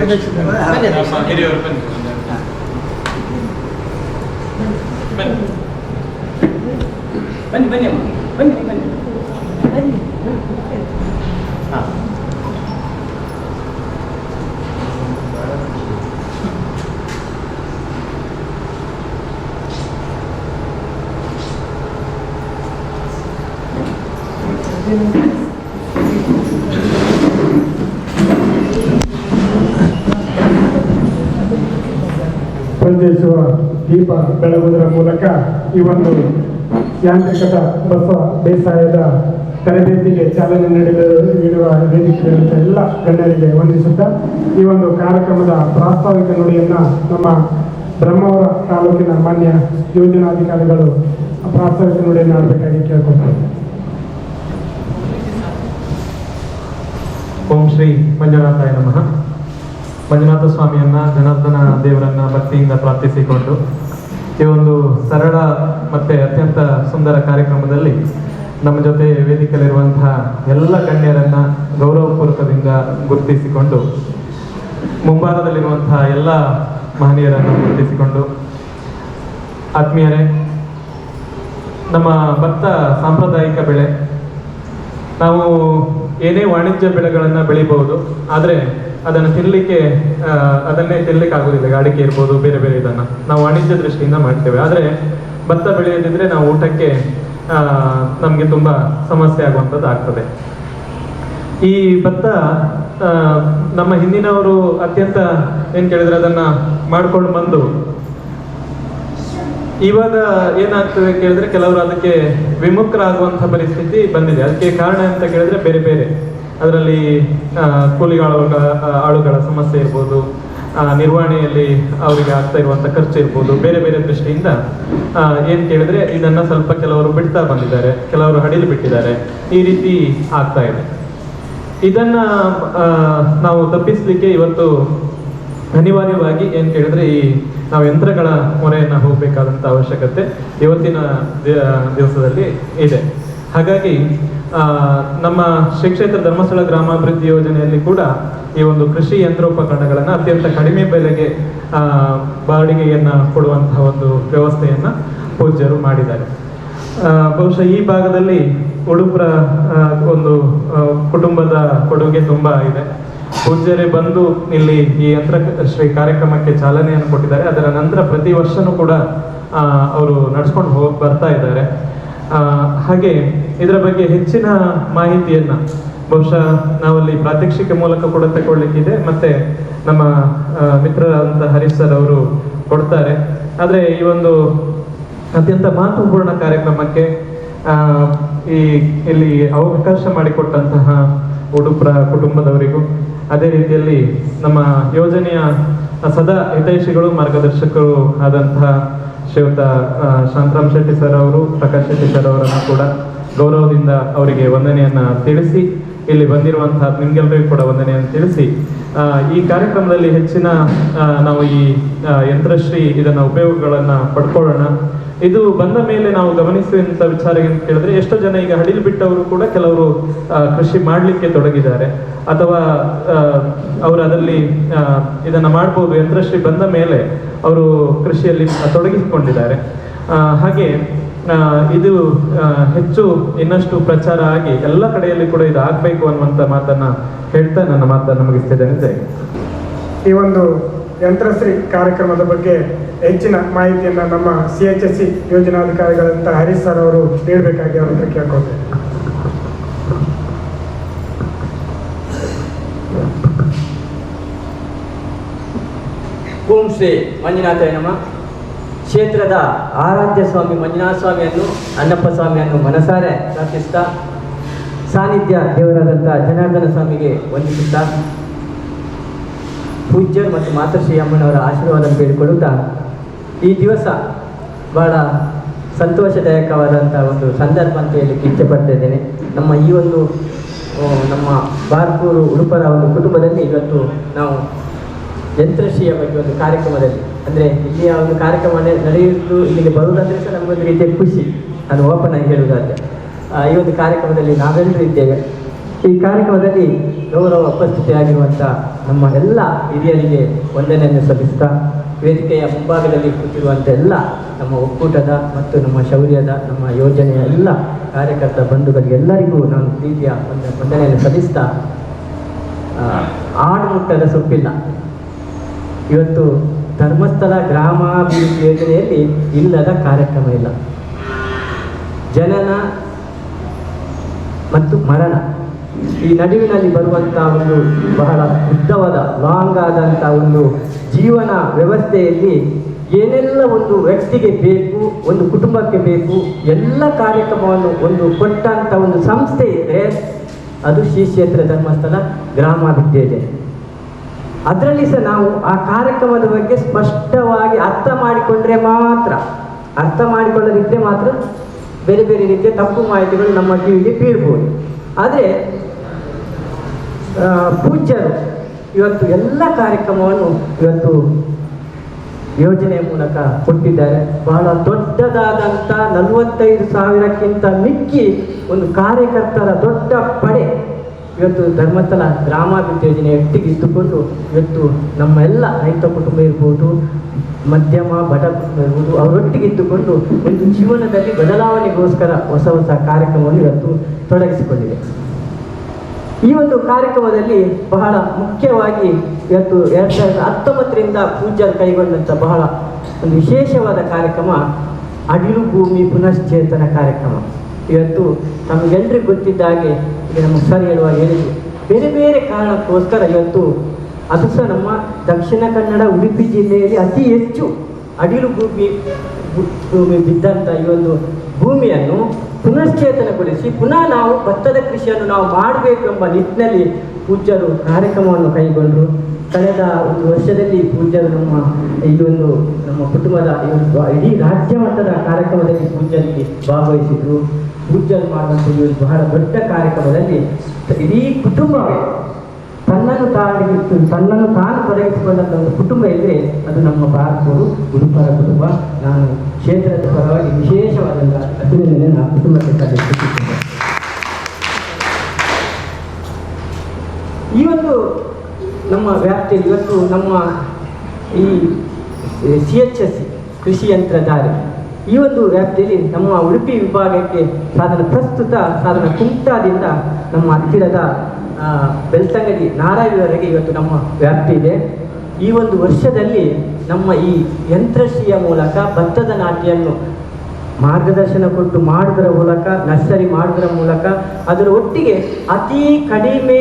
ಹಿರಿಯವರು ಬನ್ನಿ ಬನ್ನಿ
ಬನ್ನಿ ಬನ್ನಿ ಅಮ್ಮ ಬನ್ನಿ ಬನ್ನಿ
ಪರಿಚಯಿಸುವ ದೀಪ ಬೆಳಗುವುದರ ಮೂಲಕ ಈ ಒಂದು ಯಾಂತ್ರಿಕತ ಬಸವ ಬೇಸಾಯದ ತರಬೇತಿಗೆ ಚಾಲನೆ ನೀಡಲು ನೀಡುವ ವೇದಿಕೆಯಲ್ಲಿದ್ದ ಎಲ್ಲ ಗಣ್ಯರಿಗೆ ವಂದಿಸುತ್ತಾ ಈ ಒಂದು ಕಾರ್ಯಕ್ರಮದ ಪ್ರಾಸ್ತಾವಿಕ ನುಡಿಯನ್ನು ನಮ್ಮ ಬ್ರಹ್ಮಾವರ ತಾಲೂಕಿನ ಮಾನ್ಯ ಯೋಜನಾಧಿಕಾರಿಗಳು ಪ್ರಾಸ್ತಾವಿಕ ನುಡಿಯನ್ನು ಆಡಬೇಕಾಗಿ ಕೇಳ್ಕೊಳ್ತಾರೆ.
ಓಂ ಶ್ರೀ ಮಂಜುನಾಥಾಯ ನಮಃ. ಮಂಜುನಾಥ ಸ್ವಾಮಿಯನ್ನ, ಜನಾರ್ದನ ದೇವರನ್ನ ಭಕ್ತಿಯಿಂದ ಪ್ರಾರ್ಥಿಸಿಕೊಂಡು ಈ ಒಂದು ಸರಳ ಮತ್ತೆ ಅತ್ಯಂತ ಸುಂದರ ಕಾರ್ಯಕ್ರಮದಲ್ಲಿ ನಮ್ಮ ಜೊತೆ ವೇದಿಕೆಯಲ್ಲಿರುವಂತಹ ಎಲ್ಲ ಗಣ್ಯರನ್ನ ಗೌರವಪೂರ್ವಕದಿಂದ ಗುರುತಿಸಿಕೊಂಡು, ಮುಂಭಾಗದಲ್ಲಿರುವಂತಹ ಎಲ್ಲ ಮಹನೀಯರನ್ನು ಗುರುತಿಸಿಕೊಂಡು, ಆತ್ಮೀಯರೇ, ನಮ್ಮ ಭತ್ತ ಸಾಂಪ್ರದಾಯಿಕ ಬೆಳೆ. ನಾವು ಏನೇ ವಾಣಿಜ್ಯ ಬೆಳೆಗಳನ್ನು ಬೆಳಿಬಹುದು, ಆದರೆ ಅದನ್ನು ತಿನ್ನಲಿಕ್ಕೆ ಅದನ್ನೇ ತಿನ್ನಲಿಕ್ಕೆ ಆಗೋದಿಲ್ಲ ಅಡಿಕೆ ಇರ್ಬೋದು, ಬೇರೆ ಬೇರೆ ಇದನ್ನು ನಾವು ವಾಣಿಜ್ಯ ದೃಷ್ಟಿಯಿಂದ ಮಾಡ್ತೇವೆ. ಆದರೆ ಭತ್ತ ಬೆಳೆಯದಿದ್ರೆ ನಾವು ಊಟಕ್ಕೆ ನಮಗೆ ತುಂಬ ಸಮಸ್ಯೆ ಆಗುವಂಥದ್ದು ಆಗ್ತದೆ. ಈ ಭತ್ತ ನಮ್ಮ ಹಿಂದಿನವರು ಅತ್ಯಂತ ಏನು ಕೇಳಿದ್ರೆ? ಅದನ್ನ ಮಾಡ್ಕೊಂಡು ಬಂದು. ಇವಾಗ ಏನಾಗ್ತದೆ ಕೇಳಿದ್ರೆ ಕೆಲವರು ಅದಕ್ಕೆ ವಿಮುಖರಾಗುವಂಥ ಪರಿಸ್ಥಿತಿ ಬಂದಿದೆ. ಅದಕ್ಕೆ ಕಾರಣ ಅಂತ ಕೇಳಿದ್ರೆ ಬೇರೆ ಬೇರೆ. ಅದರಲ್ಲಿ ಕೂಲಿಗಾಳುಗಳ ಆ, ಆಳುಗಳ ಸಮಸ್ಯೆ ಇರ್ಬೋದು ನಿರ್ವಹಣೆಯಲ್ಲಿ ಅವರಿಗೆ ಆಗ್ತಾ ಇರುವಂಥ ಖರ್ಚು ಇರ್ಬೋದು ಬೇರೆ ಬೇರೆ ದೃಷ್ಟಿಯಿಂದ ಏನು ಏನ್ ಕೇಳಿದ್ರೆ ಇದನ್ನು ಸ್ವಲ್ಪ ಕೆಲವರು ಬಿಡ್ತಾ ಬಂದಿದ್ದಾರೆ ಕೆಲವರು ಹಡಿಲು ಬಿಟ್ಟಿದ್ದಾರೆ ಈ ರೀತಿ ಆಗ್ತಾ ಇದೆ. ಇದನ್ನ ನಾವು ತಪ್ಪಿಸಲಿಕ್ಕೆ ಇವತ್ತು ಅನಿವಾರ್ಯವಾಗಿ ಏನು ಕೇಳಿದ್ರೆ ಈ ನಾವು ಯಂತ್ರಗಳ ಮೊರೆಯನ್ನು ಹೋಗಬೇಕಾದಂಥ ಅವಶ್ಯಕತೆ ಇವತ್ತಿನ ದಿವಸದಲ್ಲಿ ಇದೆ. ಹಾಗಾಗಿ ನಮ್ಮ ಶ್ರೀ ಕ್ಷೇತ್ರ ಧರ್ಮಸ್ಥಳ ಗ್ರಾಮಾಭಿವೃದ್ಧಿ ಯೋಜನೆಯಲ್ಲಿ ಕೂಡ ಈ ಒಂದು ಕೃಷಿ ಯಂತ್ರೋಪಕರಣಗಳನ್ನು ಅತ್ಯಂತ ಕಡಿಮೆ ಬೆಲೆಗೆ ಬಾಡಿಗೆಯನ್ನು ಕೊಡುವಂತಹ ಒಂದು ವ್ಯವಸ್ಥೆಯನ್ನು ಪೂಜ್ಯರು ಮಾಡಿದ್ದಾರೆ. ಬಹುಶಃ ಈ ಭಾಗದಲ್ಲಿ ಉಡುಪುರ ಒಂದು ಕುಟುಂಬದ ಕೊಡುಗೆ ತುಂಬ ಇದೆ. ಪೂಜ್ಯರೇ ಬಂದು ಇಲ್ಲಿ ಈ ಯಂತ್ರ ಶ್ರೀ ಕಾರ್ಯಕ್ರಮಕ್ಕೆ ಚಾಲನೆಯನ್ನು ಕೊಟ್ಟಿದ್ದಾರೆ. ಅದರ ನಂತರ ಪ್ರತಿ ವರ್ಷನೂ ಕೂಡ ಅವರು ನಡ್ಸ್ಕೊಂಡು ಹೋಗಿ ಬರ್ತಾ ಇದ್ದಾರೆ. ಹಾಗೆ ಇದರ ಬಗ್ಗೆ ಹೆಚ್ಚಿನ ಮಾಹಿತಿಯನ್ನು ಬಹುಶಃ ನಾವಲ್ಲಿ ಪ್ರಾತ್ಯಕ್ಷಿಕೆ ಮೂಲಕ ಕೂಡ ತಗೊಳ್ಳಿಕ್ಕಿದೆ. ಮತ್ತೆ ನಮ್ಮ ಮಿತ್ರರಾದಂಥ ಹರೀಶ್ ಸರ್ ಅವರು ಕೊಡ್ತಾರೆ. ಆದರೆ ಈ ಒಂದು ಅತ್ಯಂತ ಮಹತ್ವಪೂರ್ಣ ಕಾರ್ಯಕ್ರಮಕ್ಕೆ ಈ, ಇಲ್ಲಿ ಅವಕಾಶ ಮಾಡಿಕೊಟ್ಟಂತಹ ಉಡುಪ್ರ ಕುಟುಂಬದವರಿಗೂ, ಅದೇ ರೀತಿಯಲ್ಲಿ ನಮ್ಮ ಯೋಜನೆಯ ಸದಾ ಹಿತೈಷಿಗಳು, ಮಾರ್ಗದರ್ಶಕರು ಆದಂತಹ ಶ್ರೀಯುತ ಶಾಂತರಾಮ್ ಶೆಟ್ಟಿ ಸರ್ ಅವರು, ಪ್ರಕಾಶ್ ಶೆಟ್ಟಿ ಸರ್ ಅವರನ್ನು ಕೂಡ ಗೌರವದಿಂದ ಅವರಿಗೆ ವಂದನೆಯನ್ನ ತಿಳಿಸಿ, ಇಲ್ಲಿ ಬಂದಿರುವಂತಹ ನಿಮ್ಗೆಲ್ಲರಿಗೂ ಕೂಡ ವಂದನೆಯನ್ನು ತಿಳಿಸಿ ಈ ಕಾರ್ಯಕ್ರಮದಲ್ಲಿ ಹೆಚ್ಚಿನ ನಾವು ಈ ಯಂತ್ರಶ್ರೀ ಇದನ್ನ ಉಪಯೋಗಗಳನ್ನ ಪಡ್ಕೊಳ್ಳೋಣ. ಇದು ಬಂದ ಮೇಲೆ ನಾವು ಗಮನಿಸುವಂತ ವಿಚಾರ ಅಂತ ಕೇಳಿದ್ರೆ, ಎಷ್ಟೋ ಜನ ಈಗ ಹಡಿಲು ಬಿಟ್ಟವರು ಕೂಡ ಕೆಲವರು ಕೃಷಿ ಮಾಡಲಿಕ್ಕೆ ತೊಡಗಿದ್ದಾರೆ. ಅಥವಾ ಅವರು ಅದರಲ್ಲಿ ಇದನ್ನ ಮಾಡ್ಬೋದು, ಯಂತ್ರಶ್ರೀ ಬಂದ ಮೇಲೆ ಅವರು ಕೃಷಿಯಲ್ಲಿ ತೊಡಗಿಸಿಕೊಂಡಿದ್ದಾರೆ. ಹಾಗೆ ಇದು ಹೆಚ್ಚು ಇನ್ನಷ್ಟು ಪ್ರಚಾರ ಆಗಿ ಎಲ್ಲ ಕಡೆಯಲ್ಲಿ ಕೂಡ ಇದು ಆಗ್ಬೇಕು ಅನ್ನುವಂತ ಮಾತನ್ನ ಹೇಳ್ತಾ ನನ್ನ ಮಾತನ್ನ ಮುಗಿಸ್ತಿದ್ದೇನೆ.
ಈ ಒಂದು ಯಂತ್ರಶ್ರೀ ಕಾರ್ಯಕ್ರಮದ ಬಗ್ಗೆ ಹೆಚ್ಚಿನ ಮಾಹಿತಿಯನ್ನು ನಮ್ಮ ಸಿ ಎಚ್ ಎಸ್ ಸಿ ಯೋಜನಾಧಿಕಾರಿಗಳಂತ ಹರೀಶ್ ಸರ್ ಅವರು ನೀಡಬೇಕಾಗಿ ಅವ್ರ ಹತ್ರ
ಓಂ ಶ್ರೀ ಮಂಜುನಾಥ ನಮ. ಕ್ಷೇತ್ರದ ಆರಾಧ್ಯ ಸ್ವಾಮಿ, ಮಂಜುನಾಥ ಸ್ವಾಮಿಯನ್ನು ಅನ್ನಪ್ಪ ಸ್ವಾಮಿಯನ್ನು ಮನಸಾರೆ ಪ್ರಾರ್ಥಿಸ್ತಾ, ಸಾನ್ನಿಧ್ಯ ದೇವರಾದಂಥ ಜನಾರ್ದನ ಸ್ವಾಮಿಗೆ ವಂದಿಸುತ್ತಾ ಪೂಜ್ಯರು ಮತ್ತು ಮಾತೃಶ್ರೀ ಅಮ್ಮನವರ ಆಶೀರ್ವಾದ ಬೇಡಿಕೊಳ್ಳುತ್ತಾ ಈ ದಿವಸ ಬಹಳ ಸಂತೋಷದಾಯಕವಾದಂಥ ಒಂದು ಸಂದರ್ಭ ಅಂತ ಹೇಳಿ ಇಚ್ಛೆಪಡ್ತಿದ್ದೇನೆ ನಮ್ಮ ಈ ಒಂದು ನಮ್ಮ ಬಾರ್ಕೂರು ಉಡುಪರ ಒಂದು ಕುಟುಂಬದಲ್ಲಿ ಇವತ್ತು ನಾವು ಯಂತ್ರಶ್ರೀಯ ಬಗ್ಗೆ ಒಂದು ಕಾರ್ಯಕ್ರಮದಲ್ಲಿ ಅಂದರೆ ಇಲ್ಲಿಯ ಒಂದು ಕಾರ್ಯಕ್ರಮ ನಡೆಯುವುದು ಇಲ್ಲಿಗೆ ಬರುವುದಂದ್ರೆ ಸಹ ನಮಗೊಂದು ರೀತಿಯ ಖುಷಿ. ನಾನು ಓಪನ್ ಆಗಿ ಹೇಳುವುದಾದರೆ ಆ, ಈ ಒಂದು ಕಾರ್ಯಕ್ರಮದಲ್ಲಿ ನಾವೆಲ್ಲರೂ ಇದ್ದೇವೆ. ಈ ಕಾರ್ಯಕ್ರಮದಲ್ಲಿ ಗೌರವ ಉಪಸ್ಥಿತಿಯಾಗಿರುವಂಥ ನಮ್ಮ ಎಲ್ಲ ಹಿರಿಯರಿಗೆ ವಂದನೆಯನ್ನು ಸಲ್ಲಿಸ್ತಾ ವೇದಿಕೆಯ ಮುಂಭಾಗದಲ್ಲಿ ಕೂತಿರುವಂಥ ಎಲ್ಲ ನಮ್ಮ ಒಕ್ಕೂಟದ ಮತ್ತು ನಮ್ಮ ಶೌರ್ಯದ, ನಮ್ಮ ಯೋಜನೆಯ ಎಲ್ಲ ಕಾರ್ಯಕರ್ತ ಬಂಧುಗಳಿಗೆ ಎಲ್ಲರಿಗೂ ನಾನು ಪ್ರೀತಿಯ ಒಂದು ವಂದನೆಯನ್ನು ಸಲ್ಲಿಸ್ತಾ ಆಡು ಆಡುಮುಟ್ಟದ ಸೊಪ್ಪಿಲ್ಲ. ಇವತ್ತು ಧರ್ಮಸ್ಥಳ ಗ್ರಾಮಾಭಿವೃದ್ಧಿ ಯೋಜನೆಯಲ್ಲಿ ಇಲ್ಲದ ಕಾರ್ಯಕ್ರಮ ಇಲ್ಲ. ಜನನ ಮತ್ತು ಮರಣ. ಈ ನಡುವಿನಲ್ಲಿ ಬರುವಂಥ ಒಂದು ಬಹಳ ಉದ್ದವಾದ ಲಾಂಗ್ ಆದಂತ ಒಂದು ಜೀವನ ವ್ಯವಸ್ಥೆಯಲ್ಲಿ ಏನೆಲ್ಲ ಒಂದು ವ್ಯಕ್ತಿಗೆ ಬೇಕು, ಒಂದು ಕುಟುಂಬಕ್ಕೆ ಬೇಕು, ಎಲ್ಲ ಕಾರ್ಯಕ್ರಮವನ್ನು ಒಂದು ಕೊಟ್ಟಂಥ ಒಂದು ಸಂಸ್ಥೆ ಇದ್ದರೆ ಅದು ಶ್ರೀ ಕ್ಷೇತ್ರ ಧರ್ಮಸ್ಥಳ ಗ್ರಾಮಾಭಿವೃದ್ಧಿ ಅದರಲ್ಲಿ ಸಹ ನಾವು ಆ ಕಾರ್ಯಕ್ರಮದ ಬಗ್ಗೆ ಸ್ಪಷ್ಟವಾಗಿ ಅರ್ಥ ಮಾಡಿಕೊಂಡ್ರೆ ಮಾತ್ರ, ಅರ್ಥ ಮಾಡಿಕೊಳ್ಳದಿದ್ದರೆ ಮಾತ್ರ ಬೇರೆ ಬೇರೆ ರೀತಿಯ ತಪ್ಪು ಮಾಹಿತಿಗಳು ನಮ್ಮ ಕಿವಿಗೆ ಬೀಳ್ಬೋದು. ಆದರೆ ಪೂಜ್ಯರು ಇವತ್ತು ಎಲ್ಲ ಕಾರ್ಯಕ್ರಮವನ್ನು ಇವತ್ತು ಯೋಜನೆ ಮೂಲಕ ಕೊಟ್ಟಿದ್ದಾರೆ. ಬಹಳ ದೊಡ್ಡದಾದಂಥ ನಲವತ್ತೈದು ಸಾವಿರಕ್ಕಿಂತ ಮಿಕ್ಕಿ ಒಂದು ಕಾರ್ಯಕರ್ತರ ದೊಡ್ಡ ಪಡೆ. ಇವತ್ತು ಧರ್ಮಸ್ಥಳ ಗ್ರಾಮಾಭಿವೃದ್ಧಿ ಯೋಜನೆ ಒಟ್ಟಿಗೆ ಇದ್ದುಕೊಂಡು ಇವತ್ತು ನಮ್ಮ ಎಲ್ಲ ರೈತ ಕುಟುಂಬ ಇರ್ಬೋದು, ಮಧ್ಯಮ, ಬಡ ಇರ್ಬೋದು, ಅವರೊಟ್ಟಿಗೆ ಇದ್ದುಕೊಂಡು ಒಂದು ಜೀವನದಲ್ಲಿ ಬದಲಾವಣೆಗೋಸ್ಕರ ಹೊಸ ಹೊಸ ಕಾರ್ಯಕ್ರಮವನ್ನು ಇವತ್ತು ತೊಡಗಿಸಿಕೊಂಡಿದೆ. ಈ ಒಂದು ಕಾರ್ಯಕ್ರಮದಲ್ಲಿ ಬಹಳ ಮುಖ್ಯವಾಗಿ ಇವತ್ತು ಎರಡು ಸಾವಿರದ ಹತ್ತೊಂಬತ್ತರಿಂದ ಪೂಜಾರ್ ಕೈಗೊಂಡಂಥ ಬಹಳ ಒಂದು ವಿಶೇಷವಾದ ಕಾರ್ಯಕ್ರಮ ಅಡಿಲು ಭೂಮಿ ಪುನಶ್ಚೇತನ ಕಾರ್ಯಕ್ರಮ. ಇವತ್ತು ನಮಗೆಲ್ಲರಿಗೂ ಗೊತ್ತಿದ್ದ ಹಾಗೆ ನಮ್ಮ ಸರ್ ಹೇಳುವ ಹೇಳಿದ್ರು. ಬೇರೆ ಬೇರೆ ಕಾರಣಕ್ಕೋಸ್ಕರ ಇವತ್ತು ಅದು ಸಹ ನಮ್ಮ ದಕ್ಷಿಣ ಕನ್ನಡ, ಉಡುಪಿ ಜಿಲ್ಲೆಯಲ್ಲಿ ಅತಿ ಹೆಚ್ಚು ಅಡಿಲು ಭೂಮಿ ಭೂಮಿ ಬಿದ್ದಂಥ ಈ ಒಂದು ಭೂಮಿಯನ್ನು ಪುನಶ್ಚೇತನಗೊಳಿಸಿ ಪುನಃ ನಾವು ಭತ್ತದ ಕೃಷಿಯನ್ನು ನಾವು ಮಾಡಬೇಕು ಎಂಬ ನಿಟ್ಟಿನಲ್ಲಿ ಪೂಜ್ಯರು ಕಾರ್ಯಕ್ರಮವನ್ನು ಕೈಗೊಂಡರು. ಕಳೆದ ಒಂದು ವರ್ಷದಲ್ಲಿ ಪೂಜ್ಯರು ನಮ್ಮ ಈ ಒಂದು ನಮ್ಮ ಕುಟುಂಬದ ಇಡೀ ರಾಜ್ಯ ಮಟ್ಟದ ಕಾರ್ಯಕ್ರಮದಲ್ಲಿ ಪೂಜ್ಯರಿಗೆ ಭಾಗವಹಿಸಿದ್ರು. ಪೂಜ್ಯರು ಮಾಡುವಂಥ ಈ ಬಹಳ ದೊಡ್ಡ ಕಾರ್ಯಕ್ರಮದಲ್ಲಿ ಇಡೀ ಕುಟುಂಬವೇ ತನ್ನನ್ನು ತಾಗಿತ್ತು ತನ್ನನ್ನು ತಾನು ತೊಡಗಿಸಿಕೊಂಡಂಥ ಒಂದು ಕುಟುಂಬ ಇದ್ದರೆ ಅದು ನಮ್ಮ ಭಾರತವರು ಗುರುಪರ ಕುಟುಂಬ. ನಾನು ಕ್ಷೇತ್ರದ ಪರವಾಗಿ ವಿಶೇಷವಾದಂಥ ಅಭಿನಂದನೆ ನಾನು ಕುಟುಂಬಕ್ಕೆ ಸಲ್ಲಿಸುತ್ತಿದ್ದೇನೆ. ಈ ಒಂದು ನಮ್ಮ ವ್ಯಾಪ್ತಿಯಲ್ಲಿ ಇವತ್ತು ನಮ್ಮ ಈ ಸಿ ಎಚ್ ಎಸ್ ಕೃಷಿ ಯಂತ್ರಧಾರಿ ಈ ಒಂದು ವ್ಯಾಪ್ತಿಯಲ್ಲಿ ನಮ್ಮ ಉಡುಪಿ ವಿಭಾಗಕ್ಕೆ ಸಾಧನ ಪ್ರಸ್ತುತ ಸಾಧನ ಕುಮಟಾದಿಂದ ನಮ್ಮ ಹತ್ತಿರದ ಬೆಳ್ತಂಗಡಿ ನಾರಾಯಣವರೆಗೆ ಇವತ್ತು ನಮ್ಮ ವ್ಯಾಪ್ತಿ ಇದೆ. ಈ ಒಂದು ವರ್ಷದಲ್ಲಿ ನಮ್ಮ ಈ ಯಂತ್ರಶ್ರೀಯ ಮೂಲಕ ಭತ್ತದ ನಾಟಿಯನ್ನು ಮಾರ್ಗದರ್ಶನ ಕೊಟ್ಟು ಮಾಡುವುದರ ಮೂಲಕ, ನರ್ಸರಿ ಮಾಡುವುದರ ಮೂಲಕ ಅದರ ಒಟ್ಟಿಗೆ ಅತಿ ಕಡಿಮೆ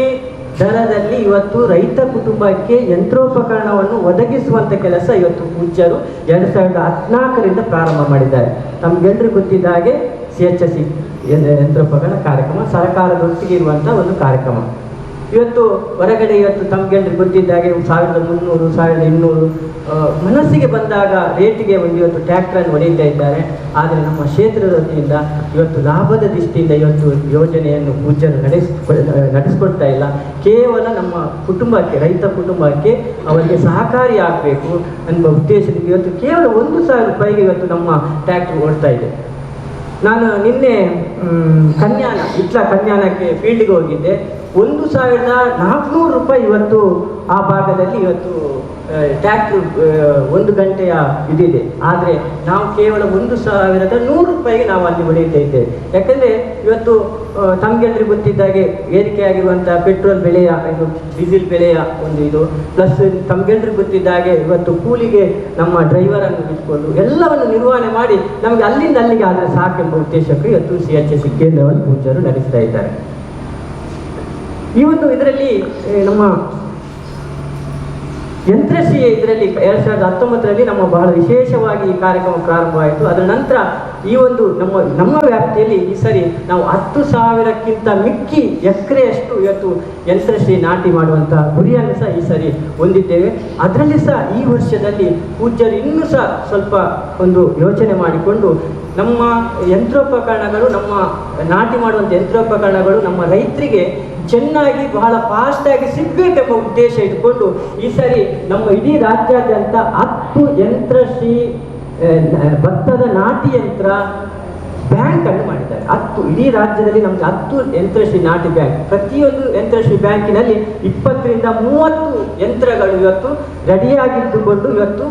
ದರದಲ್ಲಿ ಇವತ್ತು ರೈತ ಕುಟುಂಬಕ್ಕೆ ಯಂತ್ರೋಪಕರಣವನ್ನು ಒದಗಿಸುವಂಥ ಕೆಲಸ ಇವತ್ತು ಪೂಜ್ಯರು ಎರಡು ಸಾವಿರದ ಹದಿನಾಲ್ಕರಿಂದ ಪ್ರಾರಂಭ ಮಾಡಿದ್ದಾರೆ. ತಮಗೆಲ್ಲರಿಗೂ ಗೊತ್ತಿದ್ದ ಹಾಗೆ ಸಿ ಎಚ್ ಎಸ್ ಯಂತ್ರೋಪಕರಣ ಕಾರ್ಯಕ್ರಮ, ಸರ್ಕಾರದೊಟ್ಟಿಗೆ ಇರುವಂಥ ಒಂದು ಕಾರ್ಯಕ್ರಮ. ಇವತ್ತು ಹೊರಗಡೆ ಇವತ್ತು ತಮಗೆಲ್ಲರಿಗೂ ಗೊತ್ತಿದ್ದ ಹಾಗೆ ಸಾವಿರದ ಮುನ್ನೂರು, ಸಾವಿರದ ಇನ್ನೂರು ಮನಸ್ಸಿಗೆ ಬಂದಾಗ ರೇಟಿಗೆ ಒಂದು ಇವತ್ತು ಟ್ಯಾಕ್ಟ್ರನ್ನು ಹೊಡೆಯುತ್ತಾ ಇದ್ದಾರೆ. ಆದರೆ ನಮ್ಮ ಕ್ಷೇತ್ರದ ವತಿಯಿಂದ ಇವತ್ತು ಲಾಭದ ದೃಷ್ಟಿಯಿಂದ ಇವತ್ತು ಯೋಜನೆಯನ್ನು ಪೂಜೆಯನ್ನು ನಡೆಸ್, ನಡೆಸ್ಕೊಡ್ತಾ ಇಲ್ಲ. ಕೇವಲ ನಮ್ಮ ಕುಟುಂಬಕ್ಕೆ, ರೈತ ಕುಟುಂಬಕ್ಕೆ ಅವರಿಗೆ ಸಹಕಾರಿ ಆಗಬೇಕು ಅನ್ನುವ ಉದ್ದೇಶದಿಂದ ಇವತ್ತು ಕೇವಲ ಒಂದು ಸಾವಿರ ರೂಪಾಯಿಗೆ ಇವತ್ತು ನಮ್ಮ ಟ್ರ್ಯಾಕ್ಟರ್ ಓಡ್ತಾ ಇದೆ. ನಾನು ನಿನ್ನೆ ಕನ್ಯಾನ ಇಟ್ಲ ಕನ್ಯಾನಕ್ಕೆ ಫೀಲ್ಡ್ಗೆ ಹೋಗಿದ್ದೆ. ಒಂದು ಸಾವಿರದ ನಾಲ್ಕುನೂರು ರೂಪಾಯಿ ಇವತ್ತು ಆ ಭಾಗದಲ್ಲಿ ಇವತ್ತು ಟ್ಯಾಕ್ಟ್ರು ಒಂದು ಗಂಟೆಯ ಇದಿದೆ. ಆದರೆ ನಾವು ಕೇವಲ ಒಂದು ಸಾವಿರದ ನೂರು ರೂಪಾಯಿಗೆ ನಾವು ಅಲ್ಲಿ ಹೊಡೆಯುತ್ತಾ ಇದ್ದೇವೆ. ಯಾಕಂದರೆ ಇವತ್ತು ತಮಗೆಲ್ಲರಿಗೂ ಗೊತ್ತಿದ್ದಾಗೆ ಏರಿಕೆಯಾಗಿರುವಂಥ ಪೆಟ್ರೋಲ್ ಬೆಲೆಯ ಇದು ಡೀಸೆಲ್ ಬೆಲೆಯ ಒಂದು ಇದು, ಪ್ಲಸ್ ತಮಗೆಲ್ಲರಿಗೂ ಗೊತ್ತಿದ್ದ ಹಾಗೆ ಇವತ್ತು ಕೂಲಿಗೆ ನಮ್ಮ ಡ್ರೈವರನ್ನು ಇಟ್ಕೊಂಡು ಎಲ್ಲವನ್ನು ನಿರ್ವಹಣೆ ಮಾಡಿ ನಮಗೆ ಅಲ್ಲಿಂದ ಅಲ್ಲಿಗೆ ಆದರೆ ಸಾಕೆಂಬ ಉದ್ದೇಶಕ್ಕೂ ಇವತ್ತು ಸಿ ಎಚ್ ಎಸ್ ಕೇಂದ್ರವನ್ನು ಪೂಜರು ನಡೆಸ್ತಾ ಇದ್ದಾರೆ. ಈ ಒಂದು ಇದರಲ್ಲಿ ನಮ್ಮ ಯಂತ್ರಶ್ರೀ ಇದರಲ್ಲಿ ಎರಡ್ ಸಾವಿರದ ಹತ್ತೊಂಬತ್ತರಲ್ಲಿ ನಮ್ಮ ಬಹಳ ವಿಶೇಷವಾಗಿ ಈ ಕಾರ್ಯಕ್ರಮ ಪ್ರಾರಂಭವಾಯಿತು. ಅದರ ನಂತರ ಈ ಒಂದು ನಮ್ಮ ನಮ್ಮ ವ್ಯಾಪ್ತಿಯಲ್ಲಿ ಈ ಸರಿ ನಾವು ಹತ್ತು ಸಾವಿರಕ್ಕಿಂತ ಮಿಕ್ಕಿ ಎಕರೆಯಷ್ಟು ಇವತ್ತು ಯಂತ್ರಶ್ರೀ ನಾಟಿ ಮಾಡುವಂಥ ಗುರಿಯನ್ನು ಸಹ ಈ ಸರಿ ಹೊಂದಿದ್ದೇವೆ. ಅದರಲ್ಲಿ ಸಹ ಈ ವರ್ಷದಲ್ಲಿ ಪೂಜ್ಯರು ಇನ್ನೂ ಸಹ ಸ್ವಲ್ಪ ಒಂದು ಯೋಚನೆ ಮಾಡಿಕೊಂಡು ನಮ್ಮ ಯಂತ್ರೋಪಕರಣಗಳು, ನಮ್ಮ ನಾಟಿ ಮಾಡುವಂಥ ಯಂತ್ರೋಪಕರಣಗಳು ನಮ್ಮ ರೈತರಿಗೆ ಚೆನ್ನಾಗಿ, ಬಹಳ ಫಾಸ್ಟಾಗಿ ಸಿಗಬೇಕೆಂಬ ಉದ್ದೇಶ ಇಟ್ಕೊಂಡು ಈ ಸರಿ ನಮ್ಮ ಇಡೀ ರಾಜ್ಯಾದ್ಯಂತ ಹತ್ತು ಯಂತ್ರಶ್ರೀ ಶ್ರೀ ಭತ್ತದ ನಾಟಿ ಯಂತ್ರ ಬ್ಯಾಂಕ್ ಅನ್ನು ಮಾಡಿದ್ದಾರೆ. ಹತ್ತು, ಇಡೀ ರಾಜ್ಯದಲ್ಲಿ ನಮ್ಗೆ ಹತ್ತು ಯಂತ್ರಶ್ರೀ ನಾಟಿ ಬ್ಯಾಂಕ್, ಪ್ರತಿಯೊಂದು ಯಂತ್ರಶ್ರೀ ಬ್ಯಾಂಕಿನಲ್ಲಿ ಇಪ್ಪತ್ತರಿಂದ ಮೂವತ್ತು ಯಂತ್ರಗಳು ಇವತ್ತು ರೆಡಿಯಾಗಿದ್ದುಕೊಂಡು ಇವತ್ತು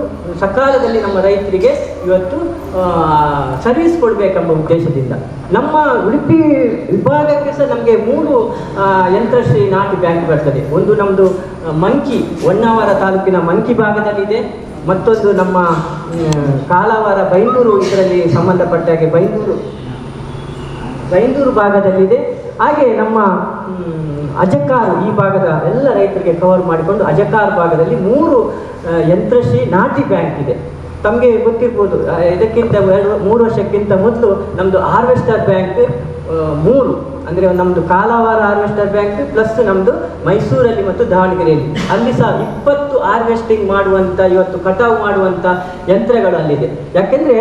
ಸಕಾಲದಲ್ಲಿ ನಮ್ಮ ರೈತರಿಗೆ ಇವತ್ತು ಸರ್ವಿಸ್ ಕೊಡಬೇಕೆಂಬ ಉದ್ದೇಶದಿಂದ. ನಮ್ಮ ಉಡುಪಿ ವಿಭಾಗಕ್ಕೆ ಸಹ ನಮಗೆ ಮೂರು ಯಂತ್ರಶ್ರೀ ನಾಟಿ ಬ್ಯಾಂಕ್ ಬರ್ತದೆ. ಒಂದು ನಮ್ಮದು ಮಂಕಿ, ಹೊನ್ನಾವರ ತಾಲೂಕಿನ ಮಂಕಿ ಭಾಗದಲ್ಲಿದೆ. ಮತ್ತೊಂದು ನಮ್ಮ ಕಾಲವಾರ ಬೈಂದೂರು ಇದರಲ್ಲಿ ಸಂಬಂಧಪಟ್ಟ ಹಾಗೆ ಬೈಂದೂರು ಬೈಂದೂರು ಭಾಗದಲ್ಲಿದೆ. ಹಾಗೆ ನಮ್ಮ ಅಜಕಾರು ಈ ಭಾಗದ ಎಲ್ಲ ರೈತರಿಗೆ ಕವರ್ ಮಾಡಿಕೊಂಡು ಅಜಕಾರ್ ಭಾಗದಲ್ಲಿ ಮೂರು ಯಂತ್ರಶ್ರೀ ನಾಟಿ ಬ್ಯಾಂಕ್ ಇದೆ. ತಮಗೆ ಗೊತ್ತಿರ್ಬೋದು ಇದಕ್ಕಿಂತ ಎರಡು, ಮೂರು ವರ್ಷಕ್ಕಿಂತ ಮೊದಲು ನಮ್ಮದು ಹಾರ್ವೆಸ್ಟರ್ ಬ್ಯಾಂಕ್ ಮೂರು. ಅಂದರೆ ನಮ್ಮದು ಕಾಲಾವಾರ ಹಾರ್ವೆಸ್ಟರ್ ಬ್ಯಾಂಕ್ ಪ್ಲಸ್ ನಮ್ಮದು ಮೈಸೂರಲ್ಲಿ ಮತ್ತು ದಾವಣಗೆರೆಯಲ್ಲಿ. ಅಲ್ಲಿ ಸಹ ಇಪ್ಪತ್ತು ಹಾರ್ವೆಸ್ಟಿಂಗ್ ಮಾಡುವಂಥ ಇವತ್ತು ಕಟಾವು ಮಾಡುವಂಥ ಯಂತ್ರಗಳು ಅಲ್ಲಿದೆ ಯಾಕೆಂದರೆ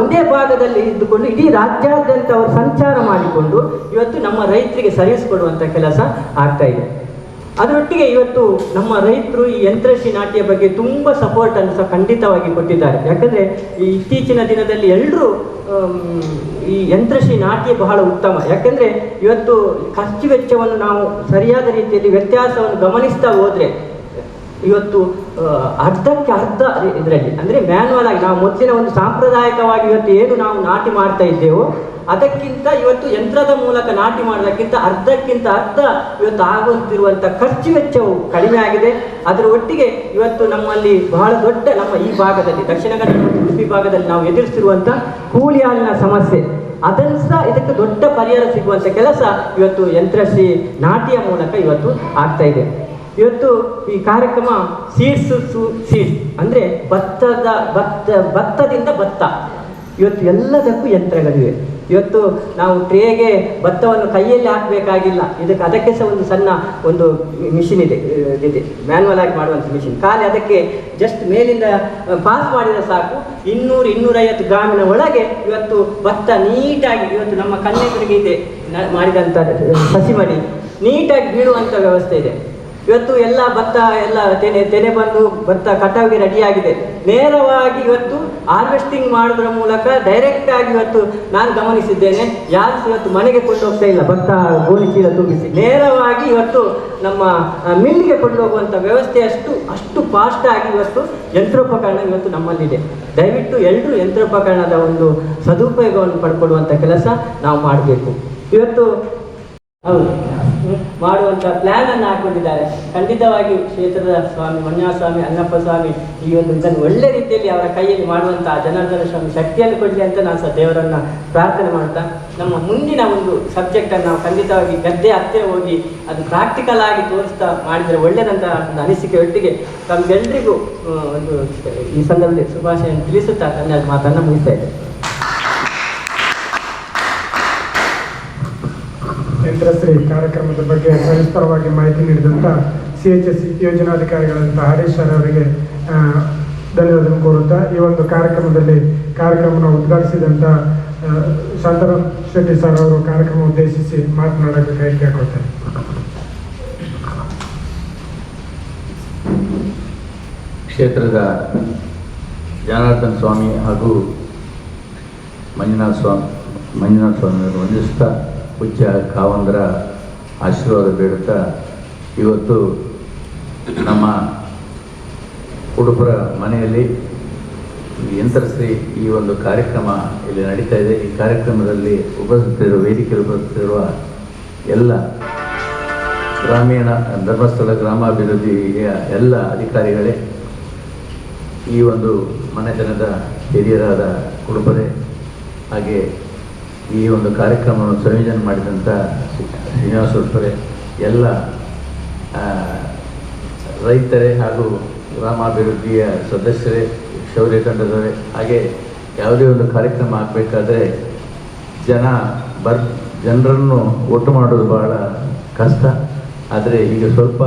ಒಂದೇ ಭಾಗದಲ್ಲಿ ಇದ್ದುಕೊಂಡು ಇಡೀ ರಾಜ್ಯಾದ್ಯಂತ ಅವರು ಸಂಚಾರ ಮಾಡಿಕೊಂಡು ಇವತ್ತು ನಮ್ಮ ರೈತರಿಗೆ ಸರ್ವಿಸ್ ಕೊಡುವಂಥ ಕೆಲಸ ಆಗ್ತಾ ಇದೆ. ಅದರೊಟ್ಟಿಗೆ ಇವತ್ತು ನಮ್ಮ ರೈತರು ಈ ಯಂತ್ರಶ್ರೀ ನಾಟಿಯ ಬಗ್ಗೆ ತುಂಬ ಸಪೋರ್ಟ್ ಅನ್ನು ಸಹ ಖಂಡಿತವಾಗಿ ಕೊಟ್ಟಿದ್ದಾರೆ. ಯಾಕಂದರೆ ಈ ಇತ್ತೀಚಿನ ದಿನದಲ್ಲಿ ಎಲ್ಲರೂ ಈ ಯಂತ್ರಶ್ರೀ ನಾಟ್ಯ ಬಹಳ ಉತ್ತಮ. ಯಾಕಂದರೆ ಇವತ್ತು ಖರ್ಚು ವೆಚ್ಚವನ್ನು ನಾವು ಸರಿಯಾದ ರೀತಿಯಲ್ಲಿ ವ್ಯತ್ಯಾಸವನ್ನು ಗಮನಿಸ್ತಾ ಹೋದರೆ, ಇವತ್ತು ಅರ್ಧಕ್ಕೆ ಅರ್ಧ ಇದರಲ್ಲಿ. ಅಂದರೆ ಮ್ಯಾನ್ಯಲ್ ಆಗಿ, ನಾವು ಮೊದಲಿನ ಒಂದು ಸಾಂಪ್ರದಾಯಿಕವಾಗಿ ಇವತ್ತು ಏನು ನಾವು ನಾಟಿ ಮಾಡ್ತಾ ಇದ್ದೇವೋ, ಅದಕ್ಕಿಂತ ಇವತ್ತು ಯಂತ್ರದ ಮೂಲಕ ನಾಟಿ ಮಾಡೋದಕ್ಕಿಂತ ಅರ್ಧಕ್ಕಿಂತ ಅರ್ಧ ಇವತ್ತು ಆಗುತ್ತಿರುವಂಥ ಖರ್ಚು ವೆಚ್ಚವು ಕಡಿಮೆ ಆಗಿದೆ. ಅದರ ಒಟ್ಟಿಗೆ ಇವತ್ತು ನಮ್ಮಲ್ಲಿ ಬಹಳ ದೊಡ್ಡ ನಮ್ಮ ಈ ಭಾಗದಲ್ಲಿ, ದಕ್ಷಿಣ ಕನ್ನಡ ಮತ್ತು ಉಡುಪಿ ಭಾಗದಲ್ಲಿ ನಾವು ಎದುರಿಸಿರುವಂಥ ಕೂಲಿ ಹಾಲಿನ ಸಮಸ್ಯೆ, ಅದನ್ನು ಸಹ ಇದಕ್ಕೆ ದೊಡ್ಡ ಪರಿಹಾರ ಸಿಗುವಂಥ ಕೆಲಸ ಇವತ್ತು ಯಂತ್ರಶ್ರೀ ನಾಟಿಯ ಮೂಲಕ ಇವತ್ತು ಆಗ್ತಾ ಇದೆ. ಇವತ್ತು ಈ ಕಾರ್ಯಕ್ರಮ ಸೀಡ್ಸ್ ಸೀಡ್ಸ್ ಅಂದರೆ ಭತ್ತದ, ಭತ್ತ, ಭತ್ತದಿಂದ ಭತ್ತ. ಇವತ್ತು ಎಲ್ಲದಕ್ಕೂ ಯಂತ್ರಗಳಿವೆ. ಇವತ್ತು ನಾವು ಟ್ರೇಗೆ ಭತ್ತವನ್ನು ಕೈಯಲ್ಲಿ ಹಾಕಬೇಕಾಗಿಲ್ಲ. ಇದಕ್ಕೆ ಅದಕ್ಕೆ ಸಹ ಒಂದು ಸಣ್ಣ ಒಂದು ಮಿಷಿನ್ ಇದೆ ಇದೆ ಮ್ಯಾನ್ಯಲ್ ಆಗಿ ಮಾಡುವಂಥ ಮಿಷಿನ್. ಖಾಲಿ ಅದಕ್ಕೆ ಜಸ್ಟ್ ಮೇಲಿಂದ ಪಾಸ್ ಮಾಡಿದರೆ ಸಾಕು. ಇನ್ನೂರು, ಇನ್ನೂರೈವತ್ತು ಗ್ರಾಮಿನ ಒಳಗೆ ಇವತ್ತು ಭತ್ತ ನೀಟಾಗಿ ಇವತ್ತು ನಮ್ಮ ಕನ್ನೆದುರಿಗೆ ಇದೆ. ಮಾಡಿದಂಥ ಸಸಿ ಮಡಿ ನೀಟಾಗಿ ಬೀಳುವಂಥ ವ್ಯವಸ್ಥೆ ಇದೆ. ಇವತ್ತು ಎಲ್ಲ ಭತ್ತ, ಎಲ್ಲ ತೆನೆ ತೆನೆ ಬಂದು ಭತ್ತ ಕಟಾವಿಗೆ ರೆಡಿಯಾಗಿದೆ. ನೇರವಾಗಿ ಇವತ್ತು ಹಾರ್ವೆಸ್ಟಿಂಗ್ ಮಾಡೋದ್ರ ಮೂಲಕ ಡೈರೆಕ್ಟ್ ಆಗಿ ಇವತ್ತು ನಾನು ಗಮನಿಸಿದ್ದೇನೆ. ಯಾರು ಇವತ್ತು ಮನೆಗೆ ಕೊಂಡು ಹೋಗ್ತಾ ಇಲ್ಲ. ಭತ್ತ ಗೋಣಿ ಚೀಲ ತುಂಬಿಸಿ ನೇರವಾಗಿ ಇವತ್ತು ನಮ್ಮ ಮಿಲ್ಗೆ ಕೊಂಡು ಹೋಗುವಂಥ ವ್ಯವಸ್ಥೆ ಅಷ್ಟು ಅಷ್ಟು ಫಾಸ್ಟ್ ಆಗಿ ಇವತ್ತು ಯಂತ್ರೋಪಕರಣ ಇವತ್ತು ನಮ್ಮಲ್ಲಿದೆ. ದಯವಿಟ್ಟು ಎಲ್ಲರೂ ಯಂತ್ರೋಪಕರಣದ ಒಂದು ಸದುಪಯೋಗವನ್ನು ಪಡ್ಕೊಡುವಂಥ ಕೆಲಸ ನಾವು ಮಾಡಬೇಕು. ಇವತ್ತು, ಹೌದು. ಹ್ಮ್. ಮಾಡುವಂತ ಪ್ಲಾನ್ ಅನ್ನು ಹಾಕೊಂಡಿದ್ದಾರೆ ಖಂಡಿತವಾಗಿ ಕ್ಷೇತ್ರದ ಸ್ವಾಮಿ ಮನ್ಯಾಸ್ವಾಮಿ ಅಣ್ಣಪ್ಪ ಸ್ವಾಮಿ ಈ ಒಂದು ಇದನ್ನು ಒಳ್ಳೆ ರೀತಿಯಲ್ಲಿ ಅವರ ಕೈಯಲ್ಲಿ ಮಾಡುವಂತಹ ಜನಾರ್ದನ ಸ್ವಾಮಿ ಶಕ್ತಿಯನ್ನು ಕೊಡಲಿ ಅಂತ ನಾನು ಸಹ ದೇವರನ್ನ ಪ್ರಾರ್ಥನೆ ಮಾಡ್ತಾ ನಮ್ಮ ಮುಂದಿನ ಒಂದು ಸಬ್ಜೆಕ್ಟ್ ಅನ್ನು ನಾವು ಖಂಡಿತವಾಗಿ ಗದ್ದೆ ಹತ್ತಿರ ಹೋಗಿ ಅದು ಪ್ರಾಕ್ಟಿಕಲ್ ಆಗಿ ತೋರಿಸ್ತಾ ಮಾಡಿದರೆ ಒಳ್ಳೆಯದಂತ ಒಂದು ಅನಿಸಿಕೆ ಒಟ್ಟಿಗೆ ತಮ್ಮೆಲ್ಲರಿಗೂ ಒಂದು ಈ ಸಂದರ್ಭದಲ್ಲಿ ಶುಭಾಶಯ ತಿಳಿಸುತ್ತಾ ನನ್ನ ಮಾತನ್ನು ಮುಗಿಸ್ತಾ ಇದ್ದೇನೆ
ಯಂತ್ರಶ್ರೀ ಕಾರ್ಯಕ್ರಮದ ಬಗ್ಗೆ ಸವಿಸ್ತರವಾಗಿ ಮಾಹಿತಿ ನೀಡಿದಂಥ ಸಿ ಎಚ್ ಎಸ್ ಯೋಜನಾಧಿಕಾರಿಗಳಂತ ಹರೀಶ್ ಸರ್ ಅವರಿಗೆ ಧನ್ಯವಾದ ಕೋರುತ್ತಾ. ಈ ಒಂದು ಕಾರ್ಯಕ್ರಮದಲ್ಲಿ ಕಾರ್ಯಕ್ರಮವನ್ನು ಉದ್ಘಾಟಿಸಿದಂಥ ಶಾಂತರಾಮ್ ಶೆಟ್ಟಿ ಸರ್ ಅವರು ಕಾರ್ಯಕ್ರಮ ಉದ್ದೇಶಿಸಿ ಮಾತನಾಡಬೇಕಾಗಿ ಕೇಳ್ಕೊಳ್ತಾರೆ
ಕ್ಷೇತ್ರದ ಜನಾರ್ದನ್ ಸ್ವಾಮಿ ಹಾಗೂ ಮಂಜುನಾಥ ಸ್ವಾಮಿ, ಮಂಜುನಾಥ ಸ್ವಾಮಿಯವರು ವಂದಿಸ್ತಾ ಪೂಜ್ಯ ಕಾವಂದರ ಆಶೀರ್ವಾದ ಬೇಡುತ್ತಾ ಇವತ್ತು ನಮ್ಮ ಉಡುಪರ ಮನೆಯಲ್ಲಿ ಯಂತ್ರಶ್ರೀ ಈ ಒಂದು ಕಾರ್ಯಕ್ರಮ ಇಲ್ಲಿ ನಡೀತಾ ಇದೆ. ಈ ಕಾರ್ಯಕ್ರಮದಲ್ಲಿ ಉಪಸ್ಥಿತಿರುವ ವೇದಿಕೆಯಲ್ಲಿ ಉಪಸ್ಥಿತಿರುವ ಎಲ್ಲ ಗ್ರಾಮೀಣ ಧರ್ಮಸ್ಥಳ ಗ್ರಾಮಾಭಿವೃದ್ಧಿಯ ಎಲ್ಲ ಅಧಿಕಾರಿಗಳೇ, ಈ ಒಂದು ಮನೆತನದ ಹಿರಿಯರಾದ ಕುಡುಬರೇ ಹಾಗೆ ಈ ಒಂದು ಕಾರ್ಯಕ್ರಮವನ್ನು ಸಂಯೋಜನೆ ಮಾಡಿದಂಥ ಶ್ರೀನಿವಾಸ ಉಡುಪರೆ ಎಲ್ಲ ರೈತರೇ ಹಾಗೂ ಗ್ರಾಮಾಭಿವೃದ್ಧಿಯ ಸದಸ್ಯರೇ, ಶೌರ್ಯ ತಂಡದವರೇ, ಹಾಗೆ ಯಾವುದೇ ಒಂದು ಕಾರ್ಯಕ್ರಮ ಆಗಬೇಕಾದ್ರೆ ಜನ ಬರ್, ಜನರನ್ನು ಒಟ್ಟು ಮಾಡೋದು ಬಹಳ ಕಷ್ಟ. ಆದರೆ ಈಗ ಸ್ವಲ್ಪ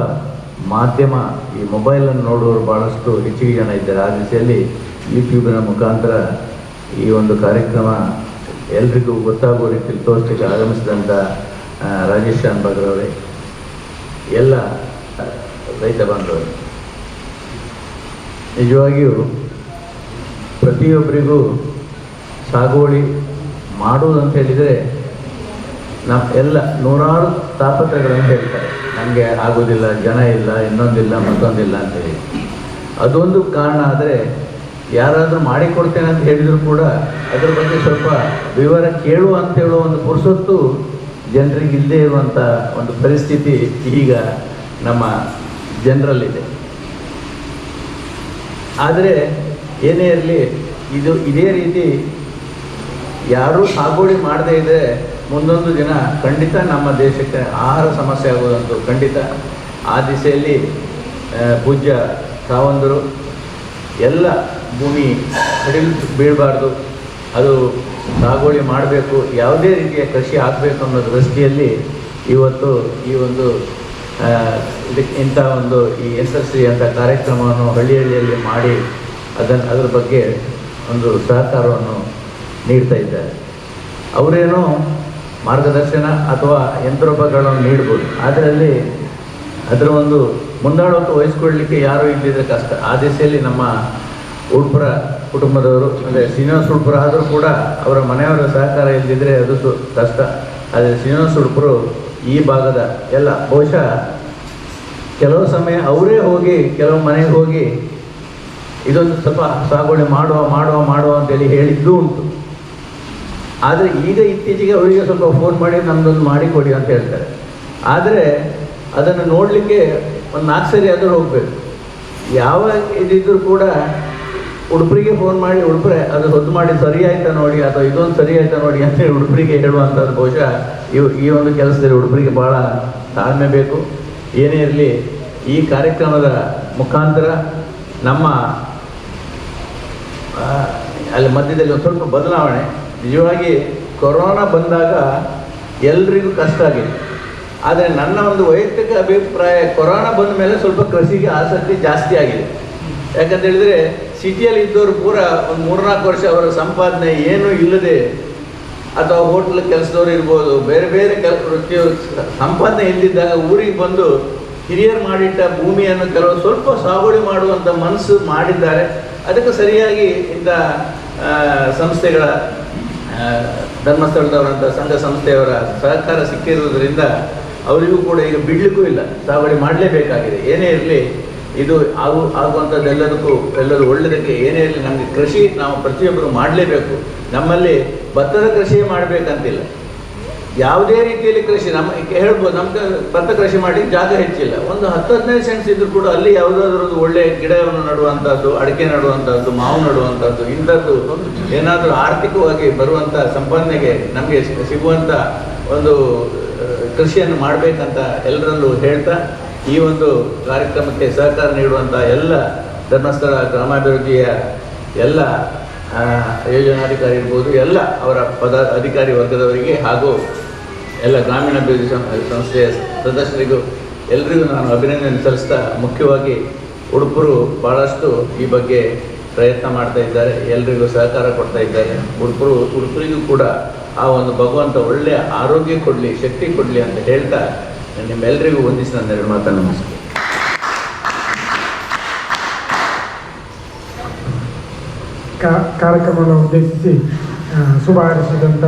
ಮಾಧ್ಯಮ ಈ ಮೊಬೈಲನ್ನು ನೋಡುವವರು ಭಾಳಷ್ಟು ಹೆಚ್ಚಿಗೆ ಜನ ಇದ್ದಾರೆ. ಆ ದಿಸೆಯಲ್ಲಿ ಯೂಟ್ಯೂಬಿನ ಮುಖಾಂತರ ಈ ಒಂದು ಕಾರ್ಯಕ್ರಮ ಎಲ್ರಿಗೂ ಗೊತ್ತಾಗೋ ರೀತಿಯಲ್ಲಿ ತೋರಿಸಲಿಕ್ಕೆ ಆಗಮಿಸಿದಂಥ ರಾಜೇಶ್ ಶಾನ್ಭಾಗ್ರವರೇ ಎಲ್ಲ ರೈತ ಬಾಂಧವರು, ನಿಜವಾಗಿಯೂ ಪ್ರತಿಯೊಬ್ಬರಿಗೂ ಸಾಗುವಳಿ ಮಾಡುವುದಂತ ಹೇಳಿದರೆ ನಮ್ಮ ಎಲ್ಲ ನೂರಾರು ತಾಪತ್ರಗಳನ್ನು ಹೇಳ್ತಾರೆ. ನಮಗೆ ಆಗೋದಿಲ್ಲ ಜನ ಇಲ್ಲ, ಇನ್ನೊಂದಿಲ್ಲ, ಮತ್ತೊಂದಿಲ್ಲ ಅಂತೇಳಿ ಅದೊಂದು ಕಾರಣ ಆದರೆ ಯಾರಾದರೂ ಮಾಡಿಕೊಡ್ತೇನೆ ಅಂತ ಹೇಳಿದರೂ ಕೂಡ ಅದರ ಬಗ್ಗೆ ಸ್ವಲ್ಪ ವಿವರ ಕೇಳು ಅಂತ ಹೇಳುವ ಒಂದು ಪುರುಸೊತ್ತು ಜನರಿಗೆ ಇಲ್ಲದೇ ಇರುವಂಥ ಒಂದು ಪರಿಸ್ಥಿತಿ ಈಗ ನಮ್ಮ ಜನರಲ್ಲಿದೆ. ಆದರೆ ಏನೇ ಇರಲಿ, ಇದು ಇದೇ ರೀತಿ ಯಾರೂ ಸಾಗುವಳಿ ಮಾಡದೇ ಇದ್ದರೆ ಮುಂದೊಂದು ದಿನ ಖಂಡಿತ ನಮ್ಮ ದೇಶಕ್ಕೆ ಆಹಾರ ಸಮಸ್ಯೆ ಆಗೋದಂತೂ ಖಂಡಿತ. ಆ ದಿಸೆಯಲ್ಲಿ ಪೂಜ್ಯ ಸಾವಂದರು ಎಲ್ಲ ಭೂಮಿ ಕಡಿಲ್ ಬೀಳಬಾರ್ದು. ಅದು ಸಾಗುವಳಿ ಮಾಡಬೇಕು. ಯಾವುದೇ ರೀತಿಯ ಕೃಷಿ ಆಗಬೇಕು ಅನ್ನೋ ದೃಷ್ಟಿಯಲ್ಲಿ ಇವತ್ತು ಈ ಒಂದು ಇದಕ್ಕೆ ಇಂಥ ಒಂದು ಈ ಎಸ್ ಎಸ್ ಸಿ ಅಂತ ಕಾರ್ಯಕ್ರಮವನ್ನು ಹಳ್ಳಿ ಹಳ್ಳಿಯಲ್ಲಿ ಮಾಡಿ ಅದನ್ನು ಅದರ ಬಗ್ಗೆ ಒಂದು ಸಹಕಾರವನ್ನು ನೀಡ್ತಾ ಇದ್ದಾರೆ. ಅವರೇನೋ ಮಾರ್ಗದರ್ಶನ ಅಥವಾ ಯಂತ್ರೋಪಕರಣವನ್ನು ನೀಡ್ಬೋದು. ಅದರಲ್ಲಿ ಅದರ ಒಂದು ಮುಂದಾಳತ್ವ ವಹಿಸ್ಕೊಳ್ಳಲಿಕ್ಕೆ ಯಾರು ಇಲ್ಲಿದ್ರೆ ಕಷ್ಟ. ಆ ದಿಸೆಯಲ್ಲಿ ನಮ್ಮ ಉಡುಪುರ ಕುಟುಂಬದವರು, ಅಂದರೆ ಶ್ರೀನಿವಾಸ ಉಳ್ಪುರ ಆದರೂ ಕೂಡ ಅವರ ಮನೆಯವರ ಸಹಕಾರ ಇಲ್ಲದಿದ್ದರೆ ಅದು ಕಷ್ಟ. ಆದರೆ ಶ್ರೀನಿವಾಸ ಉಳ್ಪುರು ಈ ಭಾಗದ ಎಲ್ಲ, ಬಹುಶಃ ಕೆಲವು ಸಮಯ ಅವರೇ ಹೋಗಿ, ಕೆಲವು ಮನೆಗೆ ಹೋಗಿ ಇದೊಂದು ಸ್ವಲ್ಪ ಸಾಗುವಳಿ ಮಾಡುವ ಮಾಡುವ ಮಾಡುವ ಅಂತೇಳಿ ಹೇಳಿದ್ದೂ ಉಂಟು. ಆದರೆ ಈಗ ಇತ್ತೀಚೆಗೆ ಅವರಿಗೆ ಸ್ವಲ್ಪ ಫೋನ್ ಮಾಡಿ ನಮ್ಮದೊಂದು ಮಾಡಿಕೊಡಿ ಅಂತ ಹೇಳ್ತಾರೆ. ಆದರೆ ಅದನ್ನು ನೋಡಲಿಕ್ಕೆ ಒಂದು ನಾಲ್ಕು ಸರಿ ಆದರೂ ಹೋಗಬೇಕು. ಯಾವ ಇದಿದ್ರೂ ಕೂಡ ಉಡುಪರಿಗೆ ಫೋನ್ ಮಾಡಿ, ಉಡುಪರೆ, ಅದು ಹೊತ್ತು ಮಾಡಿ, ಸರಿ ಆಯ್ತಾ ನೋಡಿ, ಅಥವಾ ಇದೊಂದು ಸರಿ ಆಯ್ತಾ ನೋಡಿ ಅಂತೇಳಿ ಉಡುಪರಿಗೆ ಹೇಳುವಂಥದ್ದು ಬಹುಶಃ ಇವು ಈ ಒಂದು ಕೆಲಸದಲ್ಲಿ ಉಡುಪರಿಗೆ ಭಾಳ ತಾಳ್ಮೆ ಬೇಕು. ಏನೇ ಇರಲಿ, ಈ ಕಾರ್ಯಕ್ರಮದ ಮುಖಾಂತರ ನಮ್ಮ ಅಲ್ಲಿ ಮಧ್ಯದಲ್ಲಿ ಒಂದು ಸ್ವಲ್ಪ ಬದಲಾವಣೆ. ನಿಜವಾಗಿ ಕೊರೋನಾ ಬಂದಾಗ ಎಲ್ರಿಗೂ ಕಷ್ಟ ಆಗಿದೆ. ಆದರೆ ನನ್ನ ಒಂದು ವೈಯಕ್ತಿಕ ಅಭಿಪ್ರಾಯ, ಕೊರೋನಾ ಬಂದ ಮೇಲೆ ಸ್ವಲ್ಪ ಕೃಷಿಗೆ ಆಸಕ್ತಿ ಜಾಸ್ತಿ ಆಗಿದೆ. ಯಾಕಂತ ಹೇಳಿದ್ರೆ ಸಿಟಿಯಲ್ಲಿ ಇದ್ದವರು ಪೂರ ಒಂದು ಮೂರ್ನಾಲ್ಕು ವರ್ಷ ಅವರ ಸಂಪಾದನೆ ಏನೂ ಇಲ್ಲದೆ ಅಥವಾ ಹೋಟ್ಲ್ ಕೆಲಸದವ್ರು ಇರ್ಬೋದು, ಬೇರೆ ಬೇರೆ ಕೆಲ, ವೃತ್ತಿಯವರು ಸಂಪಾದನೆ ಇಲ್ಲದಿದ್ದಾಗ ಊರಿಗೆ ಬಂದು ಹಿರಿಯರು ಮಾಡಿಟ್ಟ ಭೂಮಿಯನ್ನು ಕೆಲವು ಸ್ವಲ್ಪ ಸಾಗುವಳಿ ಮಾಡುವಂಥ ಮನಸ್ಸು ಮಾಡಿದ್ದಾರೆ. ಅದಕ್ಕೆ ಸರಿಯಾಗಿ ಇಂಥ ಸಂಸ್ಥೆಗಳ ಧರ್ಮಸ್ಥಳದವರಂಥ ಸಂಘ ಸಂಸ್ಥೆಯವರ ಸಹಕಾರ ಸಿಕ್ಕಿರುವುದರಿಂದ ಅವರಿಗೂ ಕೂಡ ಈಗ ಬಿಡಲಿಕ್ಕೂ ಇಲ್ಲ. ಸಾಗುವಳಿ ಮಾಡಲೇಬೇಕಾಗಿದೆ. ಏನೇ ಇರಲಿ ಇದು ಆಗು ಆಗುವಂಥದ್ದೆಲ್ಲದಕ್ಕೂ ಎಲ್ಲರೂ ಒಳ್ಳೆಯದಕ್ಕೆ ಏನೇ ಇರಲಿ ನಮಗೆ ಕೃಷಿ ನಾವು ಪ್ರತಿಯೊಬ್ಬರು ಮಾಡಲೇಬೇಕು. ನಮ್ಮಲ್ಲಿ ಭತ್ತದ ಕೃಷಿಯೇ ಮಾಡಬೇಕಂತಿಲ್ಲ. ಯಾವುದೇ ರೀತಿಯಲ್ಲಿ ಕೃಷಿ, ನಮ್ಮ, ಹೇಳ್ಬೋದು ನಮ್ಗೆ ಭತ್ತ ಕೃಷಿ ಮಾಡಲಿಕ್ಕೆ ಜಾಗ ಹೆಚ್ಚಿಲ್ಲ. ಒಂದು ಹತ್ತು ಹದಿನೈದು ಸೆಂಟ್ಸ್ ಇದ್ರೂ ಕೂಡ ಅಲ್ಲಿ ಯಾವುದಾದ್ರೂ ಒಳ್ಳೆ ಗಿಡವನ್ನು ನಡುವಂಥದ್ದು, ಅಡಿಕೆ ನಡುವಂಥದ್ದು, ಮಾವು ನಡುವಂಥದ್ದು, ಇಂಥದ್ದು ಏನಾದರೂ ಆರ್ಥಿಕವಾಗಿ ಬರುವಂಥ ಸಂಪಾದನೆಗೆ ನಮಗೆ ಸಿಗುವಂಥ ಒಂದು ಕೃಷಿಯನ್ನು ಮಾಡಬೇಕಂತ ಎಲ್ಲರಲ್ಲೂ ಹೇಳ್ತಾ ಈ ಒಂದು ಕಾರ್ಯಕ್ರಮಕ್ಕೆ ಸಹಕಾರ ನೀಡುವಂಥ ಎಲ್ಲ ಧರ್ಮಸ್ಥಳ ಗ್ರಾಮಾಭಿವೃದ್ಧಿಯ ಎಲ್ಲ ಯೋಜನಾಧಿಕಾರಿ ಇರ್ಬೋದು, ಎಲ್ಲ ಅವರ ಪದ, ಅಧಿಕಾರಿ ವರ್ಗದವರಿಗೆ ಹಾಗೂ ಎಲ್ಲ ಗ್ರಾಮೀಣಾಭಿವೃದ್ಧಿ ಅಭಿವೃದ್ಧಿ ಸಂಸ್ಥೆಯ ಸದಸ್ಯರಿಗೂ ಎಲ್ಲರಿಗೂ ನಾನು ಅಭಿನಂದನೆ ಸಲ್ಲಿಸ್ತಾ ಮುಖ್ಯವಾಗಿ ಉಡುಪರು ಭಾಳಷ್ಟು ಈ ಬಗ್ಗೆ ಪ್ರಯತ್ನ ಮಾಡ್ತಾ ಇದ್ದಾರೆ, ಎಲ್ರಿಗೂ ಸಹಕಾರ ಕೊಡ್ತಾ ಇದ್ದಾರೆ. ಉಡುಪರು, ಉಡುಪರಿಗೂ ಕೂಡ ಆ ಒಂದು ಭಗವಂತ ಒಳ್ಳೆಯ ಆರೋಗ್ಯ ಕೊಡಲಿ, ಶಕ್ತಿ ಕೊಡಲಿ ಅಂತ ಹೇಳ್ತಾ ನಿಮ್ಮೆಲ್ಲರಿಗೂ ವಂದಿಸಿ ನನ್ನ ಎರಡು ಮಾತನ್ನು ಮುಗಿಸ್ತೀನಿ.
ಕಾ- ಕಾರ್ಯಕ್ರಮವನ್ನು ಉದ್ದೇಶಿಸಿ ಶುಭ ಹಾರೈಸಿದಂಥ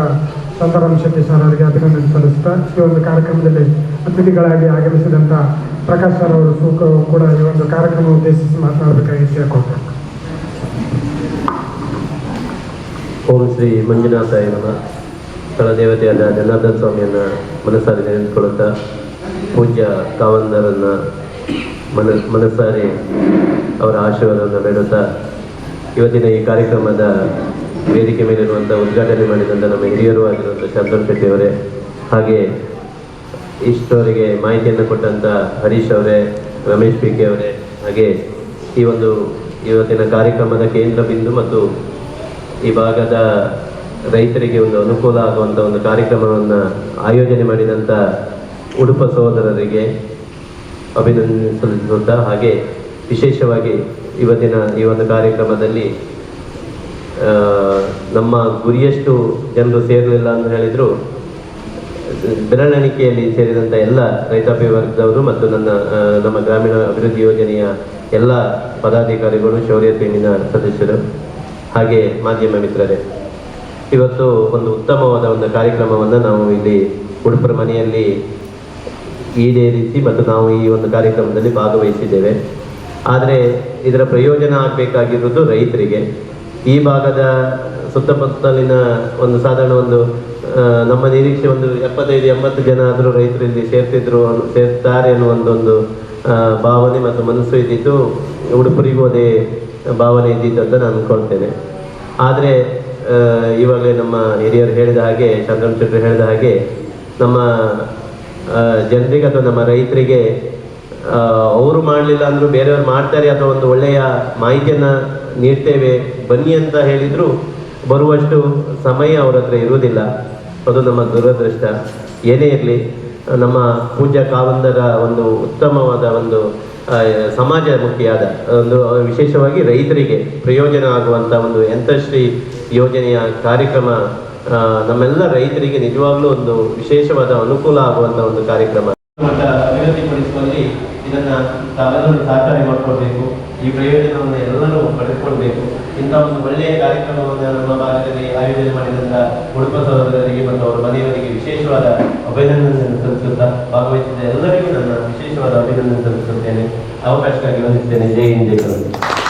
ಸಂತರಾಮ್ ಶೆಟ್ಟಿ ಸರ್ ಅವರಿಗೆ ಅಭಿನಂದನೆ ಸಲ್ಲಿಸ್ತಾ ಈ ಒಂದು ಕಾರ್ಯಕ್ರಮದಲ್ಲಿ ಅತಿಥಿಗಳಾಗಿ ಆಗಮಿಸಿದಂಥ ಪ್ರಕಾಶ್ ಸರ್ ಅವರು ಸೂಕ ಕೂಡ ಈ ಒಂದು ಕಾರ್ಯಕ್ರಮ ಉದ್ದೇಶಿಸಿ ಮಾತನಾಡಬೇಕಾಗಿ ಕೇಳ್ಕೊಳ್ತಾರೆ
ಓಂ ಶ್ರೀ ಮಂಜುನಾಥ ಇವನ ಸ್ಥಳ ದೇವತೆಯಾದ ಜನಾರ್ದನ್ ಸ್ವಾಮಿಯನ್ನು ಮನಸ್ಸಾರಿ ನೆನೆದುಕೊಳ್ಳುತ್ತಾ ಪೂಜ್ಯ ಕಾವಂದರನ್ನು ಮನ ಮನಸ್ಸಾರಿ ಅವರ ಆಶೀರ್ವಾದವನ್ನು ಬೇಡುತ್ತಾ ಇವತ್ತಿನ ಈ ಕಾರ್ಯಕ್ರಮದ ವೇದಿಕೆ ಮೇಲಿರುವಂಥ ಉದ್ಘಾಟನೆ ಮಾಡಿದಂಥ ನಮ್ಮ ಹಿರಿಯರು ಆಗಿರುವಂಥ ಶಾಂತನ್ ಶೆಟ್ಟಿಯವರೇ, ಹಾಗೆ ಇಷ್ಟವರಿಗೆ ಮಾಹಿತಿಯನ್ನು ಕೊಟ್ಟಂಥ ಹರೀಶ್ ಅವರೇ, ರಮೇಶ್ ಪಿಕೆ ಅವರೇ, ಹಾಗೆ ಈ ಒಂದು ಇವತ್ತಿನ ಕಾರ್ಯಕ್ರಮದ ಕೇಂದ್ರ ಬಿಂದು ಮತ್ತು ಈ ಭಾಗದ ರೈತರಿಗೆ ಒಂದು ಅನುಕೂಲ ಆಗುವಂಥ ಒಂದು ಕಾರ್ಯಕ್ರಮವನ್ನು ಆಯೋಜನೆ ಮಾಡಿದಂಥ ಉಡುಪ ಸಹೋದರರಿಗೆ ಅಭಿನಂದನೆ ಸಲ್ಲಿಸುತ್ತಾ ಹಾಗೆ ವಿಶೇಷವಾಗಿ ಇವತ್ತಿನ ಈ ಒಂದು ಕಾರ್ಯಕ್ರಮದಲ್ಲಿ ನಮ್ಮ ಗುರಿಯಷ್ಟು ಜನರು ಸೇರಲಿಲ್ಲ ಅಂತ ಹೇಳಿದ್ರು. ಬೆರಳೆಣಿಕೆಯಲ್ಲಿ ಸೇರಿದಂಥ ಎಲ್ಲ ರೈತಾಪಿ ವರ್ಗದವರು ಮತ್ತು ನನ್ನ ನಮ್ಮ ಗ್ರಾಮೀಣ ಅಭಿವೃದ್ಧಿ ಯೋಜನೆಯ ಎಲ್ಲ ಪದಾಧಿಕಾರಿಗಳು, ಶೌರ್ಯ ಸೇನಿನ ಸದಸ್ಯರು ಹಾಗೆ ಮಾಧ್ಯಮ ಮಿತ್ರರೇ. ಇವತ್ತು ಒಂದು ಉತ್ತಮವಾದ ಒಂದು ಕಾರ್ಯಕ್ರಮವನ್ನು ನಾವು ಇಲ್ಲಿ ಉಡುಪರ ಮನೆಯಲ್ಲಿ ಈಡೇರಿಸಿ ಮತ್ತು ನಾವು ಈ ಒಂದು ಕಾರ್ಯಕ್ರಮದಲ್ಲಿ ಭಾಗವಹಿಸಿದ್ದೇವೆ. ಆದರೆ ಇದರ ಪ್ರಯೋಜನ ಆಗಬೇಕಾಗಿರುವುದು ರೈತರಿಗೆ. ಈ ಭಾಗದ ಸುತ್ತಮುತ್ತಲಿನ ಒಂದು ಸಾಧಾರಣ ಒಂದು ನಮ್ಮ ನಿರೀಕ್ಷೆ ಒಂದು ಎಪ್ಪತ್ತೈದು, ಎಂಬತ್ತು ಜನ ಆದರೂ ರೈತರು ಇಲ್ಲಿ ಸೇರ್ತಿದ್ರು ಸೇರ್ತಾರೆ ಅನ್ನೋ ಒಂದೊಂದು ಭಾವನೆ ಮತ್ತು ಮನಸ್ಸು ಇದ್ದಿದ್ದು ಉಡುಪುರಿಗೂ ಅದೇ ಭಾವನೆ ಇದ್ದಿದ್ದು ಅಂತ ನಾನು ಅನ್ಕೊಳ್ತೇನೆ. ಆದರೆ ಇವಾಗಲೇ ನಮ್ಮ ಹಿರಿಯರು ಹೇಳಿದ ಹಾಗೆ ಚಂದ್ರನ್ ಶೆಟ್ಟರು ಹೇಳಿದ ಹಾಗೆ, ನಮ್ಮ ಜನರಿಗೆ ಅಥವಾ ನಮ್ಮ ರೈತರಿಗೆ ಅವರು ಮಾಡಲಿಲ್ಲ ಅಂದರೂ ಬೇರೆಯವ್ರು ಮಾಡ್ತಾರೆ ಅಥವಾ ಒಂದು ಒಳ್ಳೆಯ ಮಾಹಿತಿಯನ್ನು ನೀಡ್ತೇವೆ, ಬನ್ನಿ ಅಂತ ಹೇಳಿದರೂ ಬರುವಷ್ಟು ಸಮಯ ಅವ್ರ ಹತ್ರ ಇರುವುದಿಲ್ಲ. ಅದು ನಮ್ಮ ದುರದೃಷ್ಟ. ಏನೇ ಇರಲಿ, ನಮ್ಮ ಪೂಜ್ಯ ಕಾವಂದರ ಒಂದು ಉತ್ತಮವಾದ ಒಂದು ಸಮಾಜ ಮುಖಿಯಾದ ಒಂದು ವಿಶೇಷವಾಗಿ ರೈತರಿಗೆ ಪ್ರಯೋಜನ ಆಗುವಂಥ ಒಂದು ಯಂತ್ರಶ್ರೀ ಯೋಜನೆಯ ಕಾರ್ಯಕ್ರಮ ನಮ್ಮೆಲ್ಲ ರೈತರಿಗೆ ನಿಜವಾಗ್ಲೂ ಒಂದು ವಿಶೇಷವಾದ ಅನುಕೂಲ ಆಗುವಂತಹ ಒಂದು ಕಾರ್ಯಕ್ರಮ. ಅಭಿವೃದ್ಧಿಪಡಿಸುವಲ್ಲಿ ಇದನ್ನ ತಾವೆಲ್ಲರೂ ಸಹಕಾರ ಮಾಡಿಕೊಳ್ಬೇಕು. ಈ ಪ್ರಯೋಜನವನ್ನು ಎಲ್ಲರೂ ಪಡೆದುಕೊಳ್ಬೇಕು. ಇಂಥ ಒಂದು ಒಳ್ಳೆಯ ಕಾರ್ಯಕ್ರಮವನ್ನು ನಮ್ಮ ಭಾಗದಲ್ಲಿ ಆಯೋಜನೆ ಮಾಡಿದಂತ ಉಡುಪ ಸಹೋದರರಿಗೆ ಮತ್ತು ಅವರ ಮನೆಯವರಿಗೆ ವಿಶೇಷವಾದ ಅಭಿನಂದನೆ ಸಲ್ಲಿಸುತ್ತಾ ಭಾಗವಹಿಸಿದ ಎಲ್ಲರಿಗೂ ನನ್ನ ವಿಶೇಷವಾದ ಅಭಿನಂದನೆ ಸಲ್ಲಿಸುತ್ತೇನೆ. ಅವಕಾಶಕ್ಕಾಗಿ ವಂದಿಸುತ್ತೇನೆ. ಜೈ ಹಿಂದ್